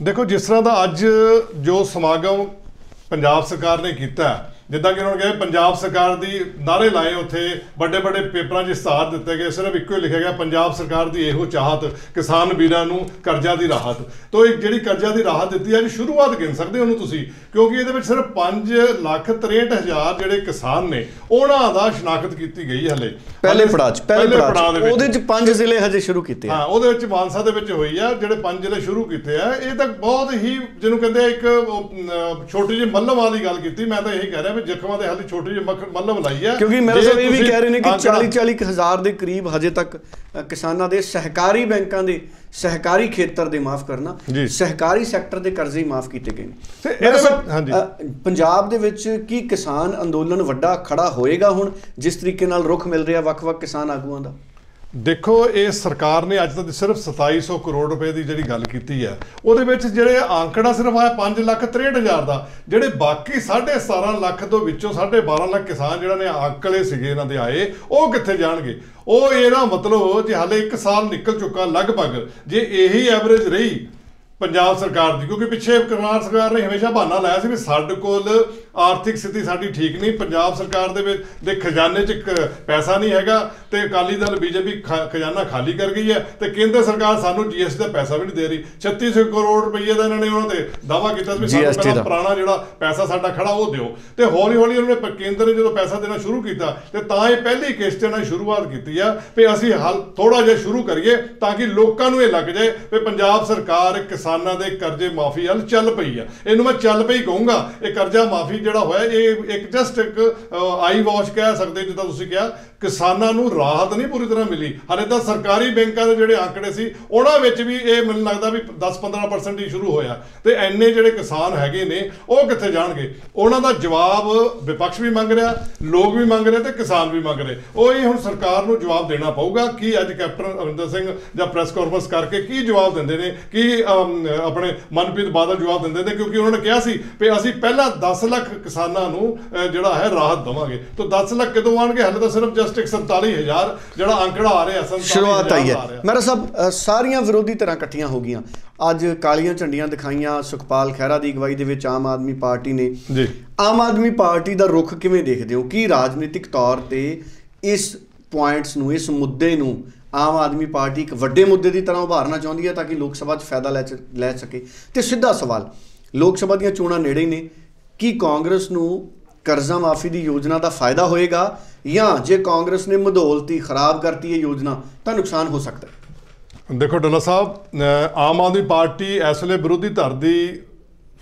ਦੇਖੋ ਜਿਸ ਤਰ੍ਹਾਂ ਦਾ ਅੱਜ ਜੋ ਸਮਾਗਮ ਪੰਜਾਬ ਸਰਕਾਰ ਨੇ ਕੀਤਾ ਹੈ, ਜਿੱਦਾਂ ਕਿ ਉਹਨਾਂ ਨੇ ਕਿਹਾ ਪੰਜਾਬ ਸਰਕਾਰ ਦੀ ਨਾਰੇ ਲਾਏ ਉੱਥੇ ਵੱਡੇ ਵੱਡੇ ਪੇਪਰਾਂ 'ਚ ਇਸ਼ਤਿਹਾਰ ਦਿੱਤੇ ਗਏ ਸਿਰਫ ਇੱਕੋ ਹੀ ਲਿਖਿਆ ਗਿਆ ਪੰਜਾਬ ਸਰਕਾਰ ਦੀ ਇਹੋ ਚਾਹਤ ਕਿਸਾਨ ਵੀਰਾਂ ਨੂੰ ਕਰਜ਼ਾ ਦੀ ਰਾਹਤ। ਤੋਂ ਇਹ ਜਿਹੜੀ ਕਰਜ਼ਾ ਦੀ ਰਾਹਤ ਦਿੱਤੀ ਹੈ ਸ਼ੁਰੂਆਤ ਗਿਣ ਸਕਦੇ ਹੋ ਉਹਨੂੰ ਤੁਸੀਂ? ਕਿਉਂਕਿ ਇਹਦੇ ਵਿੱਚ ਸਿਰਫ 5 ਲੱਖ 63 ਹਜ਼ਾਰ ਜਿਹੜੇ ਕਿਸਾਨ ਨੇ ਉਹਨਾਂ ਦਾ ਸ਼ਨਾਖਤ ਕੀਤੀ ਗਈ ਹਲੇ। ਪਹਿਲੇ ਪੜਾਅ 'ਚ ਪਹਿਲੇ ਪੜਾਅ ਦੇ ਵਿੱਚ। ਉਹਦੇ 'ਚ ਪੰਜ ਜ਼ਿਲ੍ਹੇ ਹਜੇ ਸ਼ੁਰੂ ਕੀਤੇ ਆ। ਹਾਂ ਉਹਦੇ ਵਿੱਚ ਮਾਨਸਾ ਦੇ ਵਿੱਚ ਹੋਈ ਆ ਜਿਹੜੇ ਪੰਜ ਜ਼ਿਲ੍ਹੇ ਸ਼ੁਰੂ ਕੀਤੇ ਆ ਇਹ ਤਾਂ ਬਹੁਤ ਹੀ ਜਿਹਨੂੰ ਕਹਿੰਦੇ ਇੱਕ ਛੋਟੀ ਜਿਹੀ ਮੱਲਮ ਵਾਲੀ ਗੱਲ ਕੀਤੀ ਮੈਂ ਤਾਂ ਇਹੀ ਕਹਿ ਰਿਹਾ ਵੀ ਜ਼ਖਮਾਂ ਦੇ ਹਾਲੀ ਛੋਟੀ ਜਿਹੀ ਮੱਲਮ ਲਾਈ ਆ ਕਿਉਂਕਿ ਮੇਰੇ ਸਾਹਿਬ ਇਹ ਵੀ ਕਹਿ ਰਹੇ ਨੇ ਕਿ ਆਂਕੜਾ- 40 40 ਹਜ਼ਾਰ ਦੇ ਕਰੀਬ ਹਜੇ ਤੱਕ ਕਿਸਾਨਾਂ ਦੇ ਸਹਿਕਾਰੀ ਬੈਂਕਾਂ ਦੇ ਸਹਿਕਾਰੀ ਖੇਤਰ ਦੇ ਮਾਫ ਕਰਨਾ। ਸਹਿਕਾਰੀ ਸੈਕਟਰ ਦੇ ਕਰਜ਼ੇ ਹੀ ਮਾਫ ਕੀਤੇ ਗਏ ਨੇ। ਮੇਰੇ ਸਾਹਿਬ, ਪੰਜਾਬ ਦੇ ਵਿੱਚ ਕੀ ਕਿਸਾਨ ਅੰਦੋਲਨ ਵੱਡਾ ਖੜਾ ਹੋਏਗਾ ਹੁਣ ਜਿਸ ਤਰੀਕੇ ਨਾਲ ਰੁਖ ਮਿਲ ਰਿਹਾ ਵੱਖ-ਵੱਖ ਕਿਸਾਨ ਆਗੂਆਂ ਦਾ? ਦੇਖੋ, ਇਹ ਸਰਕਾਰ ਨੇ ਅੱਜ ਤੱਕ ਸਿਰਫ 2700 ਕਰੋੜ ਰੁਪਏ ਦੀ ਜਿਹੜੀ ਗੱਲ ਕੀਤੀ ਹੈ, ਉਹਦੇ ਵਿੱਚ ਜਿਹੜੇ ਆંકੜਾ ਸਿਰਫ ਆਇਆ 5 ਲੱਖ 63 ਹਜ਼ਾਰ ਦਾ, ਜਿਹੜੇ ਬਾਕੀ 17.5 ਲੱਖ ਤੋਂ ਵਿੱਚੋਂ 12.5 ਲੱਖ ਕਿਸਾਨ ਜਿਹੜਾ ਨੇ ਆંકੜੇ ਸੀਗੇ, ਇਹਨਾਂ ਦੇ ਆਏ, ਉਹ ਕਿੱਥੇ ਜਾਣਗੇ? ਉਹ ਇਹਦਾ ਮਤਲਬ ਜੇ ਹਾਲੇ 1 ਸਾਲ ਨਿਕਲ ਚੁੱਕਾ ਲਗਭਗ, ਜੇ ਇਹੀ ਐਵਰੇਜ ਰਹੀ ਪੰਜਾਬ ਸਰਕਾਰ ਦੀ ਕਿਉਂਕਿ ਪਿੱਛੇ ਕਰਨਾਲ ਸਰਕਾਰ ਨੇ ਹਮੇਸ਼ਾ ਬਹਾਨਾ ਲਾਇਆ ਸੀ ਵੀ ਸਾਡੇ ਕੋਲ ਆਰਥਿਕ ਸਥਿਤੀ ਸਾਡੀ ਠੀਕ ਨਹੀਂ ਪੰਜਾਬ ਸਰਕਾਰ ਦੇ ਵਿੱਚ ਦੇ ਖਜ਼ਾਨੇ 'ਚ ਇੱਕ ਪੈਸਾ ਨਹੀਂ ਹੈਗਾ ਤੇ ਅਕਾਲੀ ਦਲ ਬੀਜੇਪੀ ਖਜ਼ਾਨਾ ਖਾਲੀ ਕਰ ਗਈ ਹੈ ਤੇ ਕੇਂਦਰ ਸਰਕਾਰ ਸਾਨੂੰ ਜੀਐਸਟੀ ਦਾ ਪੈਸਾ ਵੀ ਨਹੀਂ ਦੇ ਰਹੀ 3600 ਕਰੋੜ ਰੁਪਏ ਦਾ ਇਹਨਾਂ ਨੇ ਉਹਨਾਂ ਤੇ ਦਾਵਾ ਕੀਤਾ ਸੀ ਵੀ ਸਾਨੂੰ ਪਹਿਲਾਂ। ਪੁਰਾਣਾ ਜਿਹੜਾ ਪੈਸਾ ਸਾਡਾ ਖੜਾ ਉਹ ਦਿਓ ਤੇ ਹੌਲੀ ਹੌਲੀ ਉਹਨਾਂ ਨੇ ਕੇਂਦਰ ਨੇ ਜਦੋਂ ਪੈਸਾ ਦੇਣਾ ਸ਼ੁਰੂ ਕੀਤਾ ਤੇ ਤਾਂ ਇਹ ਪਹਿਲੀ ਕਿਸ਼ਤ ਨਾਲ ਸ਼ੁਰੂਆਤ ਕੀਤੀ ਆ ਵੀ ਅਸੀਂ ਹਲ ਥੋੜਾ ਜਿਹਾ ਸ਼ੁਰੂ ਕਰੀਏ ਤਾਂ ਕਿ ਲੋਕਾਂ ਨੂੰ ਇਹ ਲੱਗ ਜਾਏ ਵੀ ਪੰਜਾਬ ਸਰਕਾਰ ਕਿਸਾਨਾਂ ਦੇ ਕਰਜ਼ੇ ਮਾਫੀ ਵੱਲ ਚੱਲ ਪਈ ਆ। ਇਹਨੂੰ ਮੈਂ ਚੱਲ ਪਈ ਕਹੂੰਗਾ, ਇਹ ਕਰਜ਼ਾ ਮਾਫੀ ਜਿਹੜਾ ਹੋਇਆ, ਇਹ ਇੱਕ ਜਸਟ ਇੱਕ ਆਈ ਵਾਸ਼ ਕਹਿ ਸਕਦੇ ਜਿੱਦਾਂ ਤੁਸੀਂ ਕਿਹਾ ਕਿਸਾਨਾਂ ਨੂੰ ਰਾਹਤ ਨਹੀਂ ਪੂਰੀ ਤਰ੍ਹਾਂ ਮਿਲੀ। ਹਾਲੇ ਤਾਂ ਸਰਕਾਰੀ ਬੈਂਕਾਂ ਦੇ ਜਿਹੜੇ ਆંકੜੇ ਸੀ, ਉਹਨਾਂ ਵਿੱਚ ਵੀ ਇਹ ਮੈਨੂੰ ਲੱਗਦਾ ਵੀ 10-15% ਹੀ ਸ਼ੁਰੂ ਹੋਇਆ। ਤੇ ਐਨੇ ਜਿਹੜੇ ਕਿਸਾਨ ਹੈਗੇ ਨੇ, ਉਹ ਕਿੱਥੇ ਜਾਣਗੇ? ਉਹਨਾਂ ਦਾ ਜਵਾਬ ਵਿਪਕਸ਼ ਵੀ ਮੰਗ ਰਿਹਾ, ਲੋਕ ਵੀ ਮੰਗ ਰਹੇ ਤੇ ਕਿਸਾਨ ਵੀ ਮੰਗ ਰਹੇ। ਉਹ ਇਹ ਹੁਣ ਸਰਕਾਰ ਨੂੰ ਜਵਾਬ ਦੇਣਾ ਪਊਗਾ, ਕਿ ਅੱਜ ਕੈਪਟਨ ਅਮਰਿੰਦਰ ਸਿੰਘ ਜਾਂ ਪ੍ਰੈਸ ਕਾਨਫਰੰਸ ਕਰਕੇ ਕੀ ਜਵਾਬ ਦਿੰਦੇ ਨੇ, ਕੀ ਆਪਣੇ ਮਨਪ੍ਰੀਤ ਬਾਦਲ ਜਵਾਬ ਦਿੰਦੇ ਨੇ, ਕਿਉਂਕਿ ਉਹਨਾਂ ਨੇ ਕਿਹਾ ਸੀ ਵੀ ਅਸੀਂ ਪਹਿਲਾਂ 10 ਲੱਖ ਕਿਸਾਨਾਂ ਨੂੰ ਜਿਹੜਾ ਹੈ ਰਾਹਤ ਦਵਾਂਗੇ। ਤਾਂ 10 ਲੱਖ ਕਿਦੋਂ ਆਣਗੇ? ਹਾਲੇ ਤਾਂ ਸਿਰਫ ਜਸਟ 47000 ਜਿਹੜਾ ਅੰਕੜਾ ਆ ਰਿਹਾ 47,000 ਸ਼ੁਰੂਆਤ ਆਈ ਹੈ। ਮੇਰਾ ਸਭ ਸਾਰੀਆਂ ਵਿਰੋਧੀ ਧਿਰਾਂ ਇਕੱਠੀਆਂ ਹੋ ਗਈਆਂ। ਅੱਜ ਕਾਲੀਆਂ ਝੰਡੀਆਂ ਦਿਖਾਈਆਂ ਸੁਖਪਾਲ ਖਹਿਰਾ ਦੀ ਅਗਵਾਈ ਦੇ ਵਿੱਚ ਆਮ ਆਦਮੀ ਪਾਰਟੀ ਨੇ। ਜੀ। ਆਮ ਆਦਮੀ ਪਾਰਟੀ ਦਾ ਰੁਖ ਕਿਵੇਂ ਦੇਖਦੇ ਹੋ? ਕੀ ਰਾਜਨੀਤਿਕ ਤੌਰ ਤੇ ਇਸ ਪੁਆਇੰਟਸ ਨੂੰ ਇਸ ਮੁੱਦੇ ਨੂੰ ਆਮ ਆਦਮੀ ਪਾਰਟੀ ਇੱਕ ਵੱਡੇ ਮੁੱਦੇ ਦੀ ਤਰ੍ਹਾਂ ਉਭਾਰਨਾ ਚਾਹੁੰਦੀ ਹੈ ਤਾਂ ਕਿ ਲੋਕ ਸਭਾ 'ਚ ਫਾਇਦਾ ਲੈ ਲੈ ਸਕੇ? ਤੇ ਸਿੱਧਾ ਸਵਾਲ ਲੋਕ ਸਭਾ ਦੀਆਂ ਚੋਣਾਂ ਨੇੜੇ ਹੀ ਨੇ। ਕੀ ਕਾਂਗਰਸ ਨੂੰ ਕਰਜ਼ਾ ਮਾਫੀ ਦੀ ਯੋਜਨਾ ਦਾ ਫਾਇਦਾ ਹੋਏਗਾ ਜਾਂ ਜੇ ਕਾਂਗਰਸ ਨੇ ਮਧੋਲਤੀ ਖਰਾਬ ਕਰਤੀ ਇਹ ਯੋਜਨਾ, ਤਾਂ ਨੁਕਸਾਨ ਹੋ ਸਕਦਾ ਹੈ। ਦੇਖੋ ਡੱਲਾ ਸਾਹਿਬ ਆਮ ਆਦਮੀ ਪਾਰਟੀ ਇਸ ਵੇਲੇ ਵਿਰੋਧੀ ਧਿਰ ਦੀ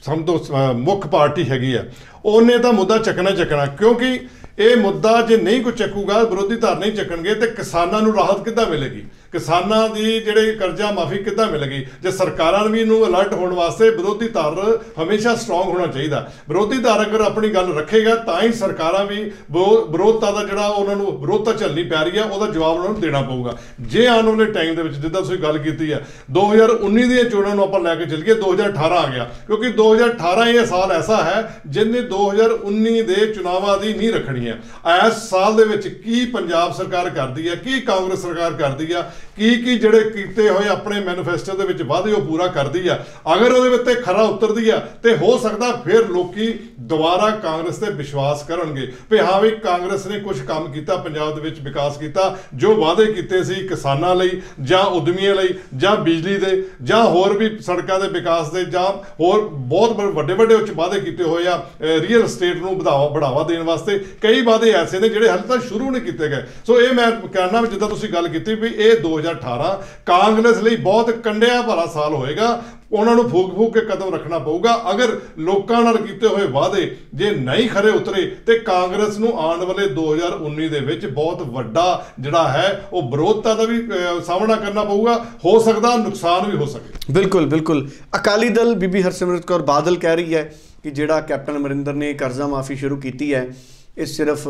ਸਭ ਤੋਂ ਮੁੱਖ ਪਾਰਟੀ ਹੈਗੀ ਆ ਉਹਨੇ ਤਾਂ ਮੁੱਦਾ ਚੱਕਣਾ ਹੀ ਚੱਕਣਾ, ਕਿਉਂਕਿ ਇਹ ਮੁੱਦਾ ਜੇ ਨਹੀਂ ਕੋਈ ਚੱਕੂਗਾ, ਵਿਰੋਧੀ ਧਿਰ ਨਹੀਂ ਚੱਕਣਗੇ, ਤੇ ਕਿਸਾਨਾਂ ਨੂੰ ਰਾਹਤ ਕਿੱਦਾਂ ਮਿਲੇਗੀ? ਕਿਸਾਨਾਂ ਦੀ ਜਿਹੜੇ ਕਰਜ਼ਾ ਮਾਫੀ ਕਿੱਦਾਂ ਮਿਲੇਗੀ? ਜੇ ਸਰਕਾਰਾਂ ਵੀ ਇਹਨੂੰ ਅਲਰਟ ਹੋਣ ਵਾਸਤੇ ਵਿਰੋਧੀ ਧਿਰ ਹਮੇਸ਼ਾ ਸਟਰੋਂਗ ਹੋਣਾ ਚਾਹੀਦਾ। ਵਿਰੋਧੀ ਧਿਰ ਅਗਰ ਆਪਣੀ ਗੱਲ ਰੱਖੇਗਾ, ਤਾਂ ਹੀ ਸਰਕਾਰਾਂ ਵੀ ਵਿਰੋ- ਵਿਰੋਧਤਾ ਦਾ ਜਿਹੜਾ ਉਹਨਾਂ ਨੂੰ ਵਿਰੋਧਤਾ ਚੱਲਣੀ ਪੈ ਰਹੀ ਹੈ, ਉਹਦਾ ਜਵਾਬ ਉਹਨਾਂ ਨੂੰ ਦੇਣਾ ਪਊਗਾ। ਜੇ ਆਉਣ ਵਾਲੇ ਟਾਈਮ ਦੇ ਵਿੱਚ ਜਿੱਦਾਂ ਤੁਸੀਂ ਗੱਲ ਕੀਤੀ ਹੈ 2019 ਦੀਆਂ ਚੋਣਾਂ ਨੂੰ ਆਪਾਂ ਲੈ ਕੇ ਚੱਲੀਏ 2018 ਆ ਗਿਆ। ਕਿਉਂਕਿ 2018 ਇਹ ਸਾਲ ਐਸਾ ਹੈ ਜਿਹਨੇ 2019 ਦੇ ਚੁਣਾਵਾਂ ਦੀ ਨਹੀਂ ਰੱਖਣੀ ਹੈ ਇਸ ਸਾਲ ਦੇ ਵਿੱਚ ਕੀ ਪੰਜਾਬ ਸਰਕਾਰ ਕਰਦੀ ਹੈ ਕੀ ਕਾਂਗਰਸ ਸਰਕਾਰ ਕਰਦੀ ਆ ਕੀ ਕੀ ਜਿਹੜੇ ਕੀਤੇ ਹੋਏ ਆਪਣੇ ਮੈਨੀਫੈਸਟੋ ਦੇ ਵਿੱਚ ਵਾਅਦੇ ਉਹ ਪੂਰਾ ਕਰਦੀ ਆ। ਅਗਰ ਉਹਦੇ ਉੱਤੇ ਖਰਾ ਉਤਰਦੀ ਆ, ਤੇ ਹੋ ਸਕਦਾ ਫਿਰ ਲੋਕੀ ਦੁਬਾਰਾ ਕਾਂਗਰਸ ਤੇ ਵਿਸ਼ਵਾਸ ਕਰਨਗੇ। ਵੀ ਹਾਂ ਵੀ ਕਾਂਗਰਸ ਨੇ ਕੁਝ ਕੰਮ ਕੀਤਾ, ਪੰਜਾਬ ਦੇ ਵਿੱਚ ਵਿਕਾਸ ਕੀਤਾ, ਜੋ ਵਾਅਦੇ ਕੀਤੇ ਸੀ ਕਿਸਾਨਾਂ ਲਈ, ਜਾਂ ਉਦਮੀਆਂ ਲਈ, ਜਾਂ ਬਿਜਲੀ ਦੇ, ਜਾਂ ਹੋਰ ਵੀ ਸੜਕਾਂ ਦੇ ਵਿਕਾਸ ਦੇ, ਜਾਂ ਹੋਰ ਬਹੁਤ ਵੱਡੇ ਵੱਡੇ ਉੱਚ ਵਾਅਦੇ ਕੀਤੇ ਹੋਏ ਆ ਰੀਅਲ estate ਨੂੰ ਵਧਾਵਾ, ਬੜਾਵਾ ਦੇਣ ਵਾਸਤੇ। ਕਈ ਵਾਅਦੇ ਐਸੇ ਨੇ ਜਿਹੜੇ ਹਾਲੇ ਤੱਕ ਸ਼ੁਰੂ ਨਹੀਂ ਕੀਤੇ ਗਏ। ਸੋ ਇਹ ਮੈਂ ਕਹਿਣਾ ਵੀ ਜਿੱਦਾਂ ਤੁਸੀਂ ਗੱਲ ਕੀਤੀ ਵੀ ਇਹ 2018, ਕਾਂਗਰਸ ਲਈ ਬਹੁਤ ਕੰਡਿਆ ਭਰਾ ਸਾਲ ਹੋਏਗਾ। ਉਹਨਾਂ ਨੂੰ ਫੂਕ ਫੂਕ ਕੇ ਕਦਮ ਰੱਖਣਾ ਪਊਗਾ। ਅਗਰ ਲੋਕਾਂ ਨਾਲ ਕੀਤੇ ਹੋਏ ਵਾਅਦੇ ਜੇ ਨਹੀਂ ਖਰੇ ਉਤਰੇ, ਤੇ ਕਾਂਗਰਸ ਨੂੰ ਆਉਣ ਵਾਲੇ 2019 ਦੇ ਵਿੱਚ ਬਹੁਤ ਵੱਡਾ ਜਿਹੜਾ ਹੈ, ਉਹ ਵਿਰੋਧਤਾ ਦਾ ਵੀ ਸਾਹਮਣਾ ਕਰਨਾ ਪਊਗਾ। ਹੋ ਸਕਦਾ ਨੁਕਸਾਨ ਵੀ ਹੋ ਸਕੇ। ਬਿਲਕੁਲ ਬਿਲਕੁਲ। ਅਕਾਲੀ ਦਲ ਬੀਬੀ ਹਰਸਿਮਰਤ ਕੌਰ ਬਾਦਲ ਕਹਿ ਰਹੀ ਹੈ ਕਿ ਜਿਹੜਾ ਕੈਪਟਨ ਅਮਰਿੰਦਰ ਨੇ ਕਰਜ਼ਾ ਮਾਫੀ ਸ਼ੁਰੂ ਕੀਤੀ ਹੈ اس صرف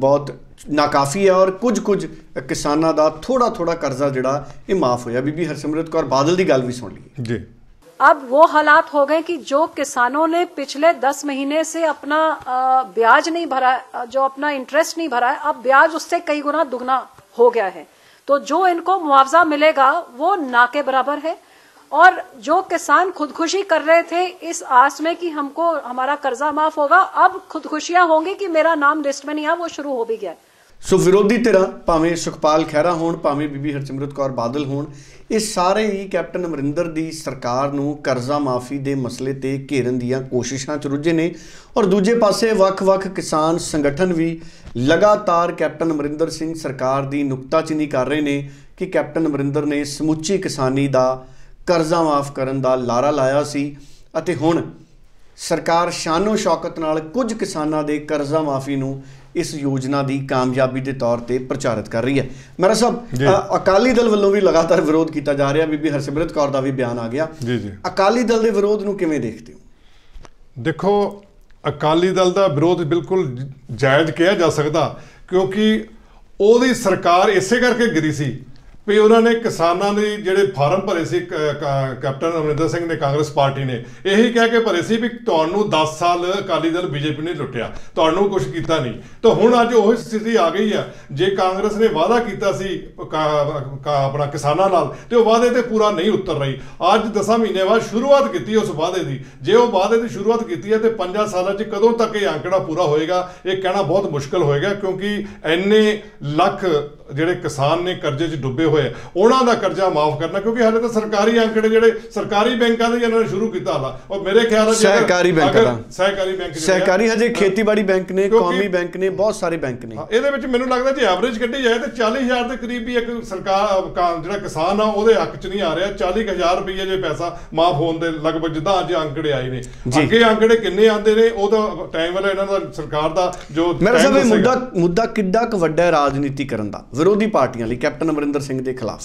بہت ناکافی ہے اور کچھ کچھ ਕਿਸਾਨਾਂ ਦਾ تھوڑا تھوڑا ਕਰਜ਼ਾ ਜਿਹੜਾ یہ معاف ਹੋਇਆ ਬੀਬੀ ਹਰਸਿਮਰਤ ਕੌਰ ਬਾਦਲ ਦੀ ਗੱਲ ਵੀ ਸੁਣ ਲਈਏ ਜੀ اب وہ حالات ہو گئے کہ جو کسانوں نے پچھلے دس مہینے سے اپنا بیاج نہیں بھرا جو اپنا انٹرسٹ نہیں بھرا ہے اب بیاج اس سے کئی گنا دگنا ہو گیا ہے۔ تو جو ان کو معاوضہ ملے گا وہ نا کے برابر ہے۔ और जो किसान खुदकुशी कर रहे थे इस आस में कि हमको हमारा कर्जा माफ होगा अब खुदकुशियां होंगी कि मेरा नाम लिस्ट में नहीं है वो शुरू हो भी गया है ਸੋ ਵਿਰੋਧੀ ਧਿਰਾਂ ਭਾਵੇਂ ਸੁਖਪਾਲ ਖਹਿਰਾ ਹੋਣ ਭਾਵੇਂ ਬੀਬੀ ਹਰਸਿਮਰਤ ਕੌਰ ਬਾਦਲ ਹੋਣ ਇਹ ਸਾਰੇ ਹੀ ਕੈਪਟਨ ਅਮਰਿੰਦਰ ਦੀ ਸਰਕਾਰ ਨੂੰ ਕਰਜ਼ਾ ਮਾਫੀ ਦੇ ਮਸਲੇ ਤੇ ਘੇਰਨ ਦੀਆਂ ਕੋਸ਼ਿਸ਼ਾਂ 'ਚ ਰੁੱਝੇ ਨੇ ਔਰ ਦੂਜੇ ਪਾਸੇ ਵੱਖ-ਵੱਖ ਕਿਸਾਨ ਸੰਗਠਨ ਵੀ ਲਗਾਤਾਰ ਕੈਪਟਨ ਅਮਰਿੰਦਰ ਸਿੰਘ ਸਰਕਾਰ ਦੀ ਨੁਕਤਾਚੀਨੀ ਕਰ ਰਹੇ ਨੇ ਕਿ ਕੈਪਟਨ ਅਮਰਿੰਦਰ ਨੇ ਸਮੁੱਚੀ ਕਿਸਾਨੀ ਦਾ ਕਰਜ਼ਾ ਮਾਫ ਕਰਨ ਦਾ ਲਾਰਾ ਲਾਇਆ ਸੀ ਅਤੇ ਹੁਣ ਸਰਕਾਰ ਸ਼ਾਨੋ ਸ਼ੌਕਤ ਨਾਲ ਕੁਝ ਕਿਸਾਨਾਂ ਦੇ ਕਰਜ਼ਾ ਮਾਫੀ ਨੂੰ ਇਸ ਯੋਜਨਾ ਦੀ ਕਾਮਯਾਬੀ ਦੇ ਤੌਰ ਤੇ ਪ੍ਰਚਾਰਿਤ ਕਰ ਰਹੀ ਹੈ। ਮੇਰਾ ਸਾਹਿਬ ਅਕਾਲੀ ਦਲ ਵੱਲੋਂ ਵੀ ਲਗਾਤਾਰ ਵਿਰੋਧ ਕੀਤਾ ਜਾ ਰਿਹਾ। ਬੀਬੀ ਹਰਸਿਮਰਤ ਕੌਰ ਦਾ ਵੀ ਬਿਆਨ ਆ ਗਿਆ। ਜੀ ਜੀ। ਅਕਾਲੀ ਦਲ ਦੇ ਵਿਰੋਧ ਨੂੰ ਕਿਵੇਂ ਦੇਖਦੇ ਹੋ? ਦੇਖੋ ਅਕਾਲੀ ਦਲ ਦਾ ਵਿਰੋਧ ਬਿਲਕੁਲ ਜਾਇਜ਼ ਕਿਹਾ ਜਾ ਸਕਦਾ ਕਿਉਂਕਿ ਉਹਦੀ ਸਰਕਾਰ ਇਸੇ ਕਰਕੇ ਗਿਰੀ ਸੀ ਵੀ ਉਹਨਾਂ ਨੇ ਕਿਸਾਨਾਂ ਦੇ ਜਿਹੜੇ ਫਾਰਮ ਭਰੇ ਸੀ ਕੈਪਟਨ ਅਮਰਿੰਦਰ ਸਿੰਘ ਨੇ, ਕਾਂਗਰਸ ਪਾਰਟੀ ਨੇ, ਇਹੀ ਕਹਿ ਕੇ ਭਰੇ ਸੀ ਵੀ ਤੁਹਾਨੂੰ 10 ਸਾਲ ਅਕਾਲੀ ਦਲ ਬੀਜੇਪੀ ਨੇ ਲੁੱਟਿਆ, ਤੁਹਾਨੂੰ ਕੁਝ ਕੀਤਾ ਨਹੀਂ। ਤਾਂ ਹੁਣ ਅੱਜ ਉਹ ਸਥਿਤੀ ਆ ਗਈ ਆ। ਜੇ ਕਾਂਗਰਸ ਨੇ ਵਾਅਦਾ ਕੀਤਾ ਸੀ, ਕਾ- ਆਪਣਾ ਕਿਸਾਨਾਂ ਨਾਲ, ਤੇ ਉਹ ਵਾਅਦੇ ਤੇ ਪੂਰਾ ਨਹੀਂ ਉਤਰ ਰਹੀ। ਅੱਜ 10 ਮਹੀਨੇ ਬਾਅਦ ਸ਼ੁਰੂਆਤ ਕੀਤੀ ਉਸ ਵਾਅਦੇ ਦੀ। ਜੇ ਉਹ ਵਾਅਦੇ ਦੀ ਸ਼ੁਰੂਆਤ ਕੀਤੀ ਹੈ, ਤੇ 5 ਸਾਲਾਂ 'ਚ ਕਦੋਂ ਤੱਕ ਇਹ ਅੰਕੜਾ ਪੂਰਾ ਹੋਏਗਾ, ਇਹ ਕਹਿਣਾ ਬਹੁਤ ਮੁਸ਼ਕਲ ਹੋਏਗਾ, ਕਿਉਂਕਿ ਇੰਨੇ ਲੱਖ ਜਿਹੜੇ ਕਿਸਾਨ ਨੇ ਕਰਜ਼ੇ 'ਚ ਡੁੱਬੇ ਹੋਏ ਆ, ਉਹਨਾਂ ਦਾ ਕਰਜ਼ਾ ਮਾਫ ਕਰਨਾ ਕਿਉਂਕਿ ਹਾਲੇ ਤਾਂ ਸਰਕਾਰੀ ਅੰਕੜੇ ਜਿਹੜੇ ਸਰਕਾਰੀ ਬੈਂਕਾਂ ਦੇ ਇਹਨਾਂ ਨੇ ਸ਼ੁਰੂ ਕੀਤਾ ਹਾਲਾ ਔਰ ਮੇਰੇ ਖਿਆਲ ਨਾਲ ਸਹਿਕਾਰੀ ਬੈਂਕਾਂ ਦਾ। ਸਹਿਕਾਰੀ ਬੈਂਕ ਸਹਿਕਾਰੀ ਹਜੇ ਖੇਤੀਬਾੜੀ ਬੈਂਕ ਨੇ ਕੌਮੀ ਬੈਂਕ ਨੇ ਬਹੁਤ ਸਾਰੇ ਬੈਂਕ ਨੇ ਇਹਦੇ ਵਿੱਚ ਮੈਨੂੰ ਲੱਗਦਾ ਜੇ ਐਵਰੇਜ ਕੱਢੀ ਜਾਏ ਤੇ 40000 ਦੇ ਕਰੀਬ ਵੀ ਇੱਕ ਸਰਕਾਰ ਜਿਹੜਾ ਕਿਸਾਨ ਆ ਉਹਦੇ ਹੱਕ 'ਚ ਨਹੀਂ ਆ ਰਿਹਾ 40000 ਰੁਪਏ ਜੇ ਪੈਸਾ ਮਾਫ ਹੋਣ ਦੇ ਲਗਭਗ ਜਿੱਦਾਂ ਅੱਜ ਅੰਕੜੇ ਆਏ ਨੇ। ਅੱਗੇ ਅੰਕੜੇ ਕਿੰਨੇ ਆਉਂਦੇ ਨੇ ਉਹ ਤਾਂ ਟਾਈਮ ਵਾਲਾ ਇਹਨਾਂ ਦਾ ਸਰਕਾਰ ਦਾ ਜੋ ਮੇਰਾ ਸਾਹਿਬ। ਮੁੱਦਾ ਮੁੱਦਾ ਕਿੱਡਾ ਕੁ ਵੱਡਾ ਹੈ ਰਾਜਨੀਤੀ ਕਰਨ ਦਾ ਵਿਰੋਧੀ ਪਾਰਟੀਆਂ ਲਈ ਕੈਪਟਨ ਅਮਰਿੰਦਰ ਸਿੰਘ ਦੇ ਖਿਲਾਫ।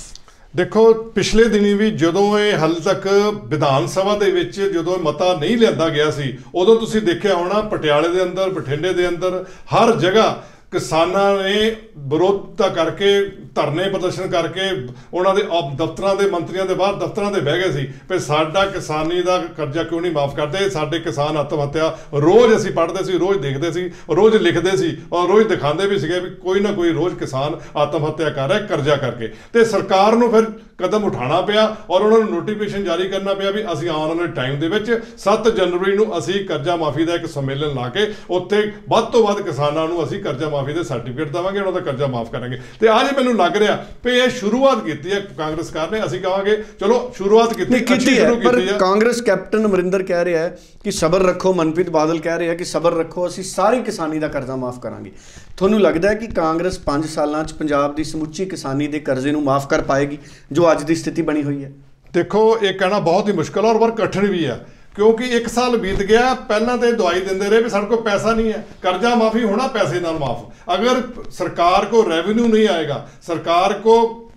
ਦੇਖੋ, ਪਿਛਲੇ ਦਿਨੀ ਵੀ ਜਦੋਂ ਇਹ ਹਾਲੇ ਤੱਕ ਵਿਧਾਨ ਸਭਾ ਦੇ ਵਿੱਚ ਜਦੋਂ ਮਤਾ ਨਹੀਂ ਲਿਆਂਦਾ ਗਿਆ ਸੀ, ਉਦੋਂ ਤੁਸੀਂ ਦੇਖਿਆ ਹੋਣਾ, ਪਟਿਆਲੇ ਦੇ ਅੰਦਰ, ਬਠਿੰਡੇ ਦੇ ਅੰਦਰ, ਹਰ ਜਗ੍ਹਾ ਕਿਸਾਨਾਂ ਨੇ ਵਿਰੋਧਤਾ ਕਰਕੇ, ਧਰਨੇ ਪ੍ਰਦਰਸ਼ਨ ਕਰਕੇ ਉਹਨਾਂ ਦੇ ਦਫ਼ਤਰਾਂ ਦੇ ਮੰਤਰੀਆਂ ਦੇ ਬਾਹਰ ਦਫ਼ਤਰਾਂ ਦੇ ਬਹਿ ਗਏ ਸੀ ਵੀ ਸਾਡਾ ਕਿਸਾਨੀ ਦਾ ਕਰਜ਼ਾ ਕਿਉਂ ਨਹੀਂ ਮਾਫ ਕਰਦੇ? ਸਾਡੇ ਕਿਸਾਨ ਆਤਮ ਹੱਤਿਆ ਰੋਜ਼ ਅਸੀਂ ਪੜ੍ਹਦੇ ਸੀ, ਰੋਜ਼ ਦੇਖਦੇ ਸੀ, ਰੋਜ਼ ਲਿਖਦੇ ਸੀ ਔਰ ਰੋਜ਼ ਦਿਖਾਉਂਦੇ ਵੀ ਸੀਗੇ ਵੀ ਕੋਈ ਨਾ ਕੋਈ ਰੋਜ਼ ਕਿਸਾਨ ਆਤਮ ਹੱਤਿਆ ਕਰ ਰਿਹਾ, ਕਰਜ਼ਾ ਕਰਕੇ। ਤੇ ਸਰਕਾਰ ਨੂੰ ਫਿਰ ਕਦਮ ਉਠਾਉਣਾ ਪਿਆ ਔਰ ਉਹਨਾਂ ਨੂੰ ਨੋਟੀਫਿਕੇਸ਼ਨ ਜਾਰੀ ਕਰਨਾ ਪਿਆ ਵੀ ਅਸੀਂ ਆਉਣ ਵਾਲੇ ਟਾਈਮ ਦੇ ਵਿੱਚ 7 ਜਨਵਰੀ ਨੂੰ ਅਸੀਂ ਕਰਜ਼ਾ ਮਾਫੀ ਦਾ ਇੱਕ ਸੰਮੇਲਨ ਲਾ ਕੇ ਉੱਥੇ ਵੱਧ ਤੋਂ ਵੱਧ ਕਿਸਾਨਾਂ ਨੂੰ ਅਸੀਂ ਕਰਜ਼ਾ ਮਾਫੀ ਦੇ ਸਰਟੀਫਿਕੇਟ ਦੇਵਾਂਗੇ ਉਹਨਾਂ ਦਾ ਕਰਜ਼ਾ ਮਾਫ ਕਰਾਂਗੇ। ਤੇ ਅੱਜ ਮੈਨੂੰ ਲੱਗ ਰਿਹਾ ਵੀ ਇਹ ਸ਼ੁਰੂਆਤ ਕੀਤੀ ਹੈ ਕਾਂਗਰਸ ਸਰਕਾਰ ਨੇ ਅਸੀਂ ਕਹਾਂਗੇ ਚਲੋ ਸ਼ੁਰੂਆਤ ਕੀਤੀ ਅੱਛੀ ਕੀਤੀ ਹੈ ਪਰ ਕਾਂਗਰਸ ਕੈਪਟਨ ਅਮਰਿੰਦਰ ਕਹਿ ਰਿਹਾ ਹੈ ਕਿ ਸਬਰ ਰੱਖੋ ਮਨਪ੍ਰੀਤ ਬਾਦਲ ਕਹਿ ਰਿਹਾ ਕਿ ਸਬਰ ਰੱਖੋ ਅਸੀਂ ਸਾਰੀ ਕਿਸਾਨੀ ਦਾ ਕਰਜ਼ਾ ਮਾਫ ਕਰਾਂਗੇ। ਤੁਹਾਨੂੰ ਲੱਗਦਾ ਹੈ ਕਿ ਕਾਂਗਰਸ 5 ਸਾਲਾਂ 'ਚ ਪੰਜਾਬ ਦੀ ਸਮੁੱਚੀ ਕਿਸਾਨੀ ਦੇ ਕਰਜ਼ੇ ਨੂੰ ਮਾਫ ਕਰ ਪਾਏਗੀ ਜੋ ਅੱਜ ਦੀ ਸਥਿਤੀ ਬਣੀ ਹੋਈ ਹੈ? ਦੇਖੋ ਇਹ ਕਹਿਣਾ ਬਹੁਤ ਹੀ ਮੁਸ਼ਕਲ ਔਰ ਵਰ ਕਠਿਨ ਵੀ ਹੈ। ਕਿਉਂਕਿ 1 ਸਾਲ ਬੀਤ ਗਿਆ, ਪਹਿਲਾਂ ਤੇ ਦਵਾਈ ਦਿੰਦੇ ਰਹੇ ਵੀ ਸਾਡੇ ਕੋਲ ਪੈਸਾ ਨਹੀਂ ਹੈ, ਕਰਜ਼ਾ ਮਾਫੀ ਹੋਣਾ, ਪੈਸੇ ਨਾਲ ਮਾਫ। ਅਗਰ ਸਰਕਾਰ ਕੋ ਰੈਵਨਿਊ ਨਹੀਂ ਆਏਗਾ, ਸਰਕਾਰ ਕੋ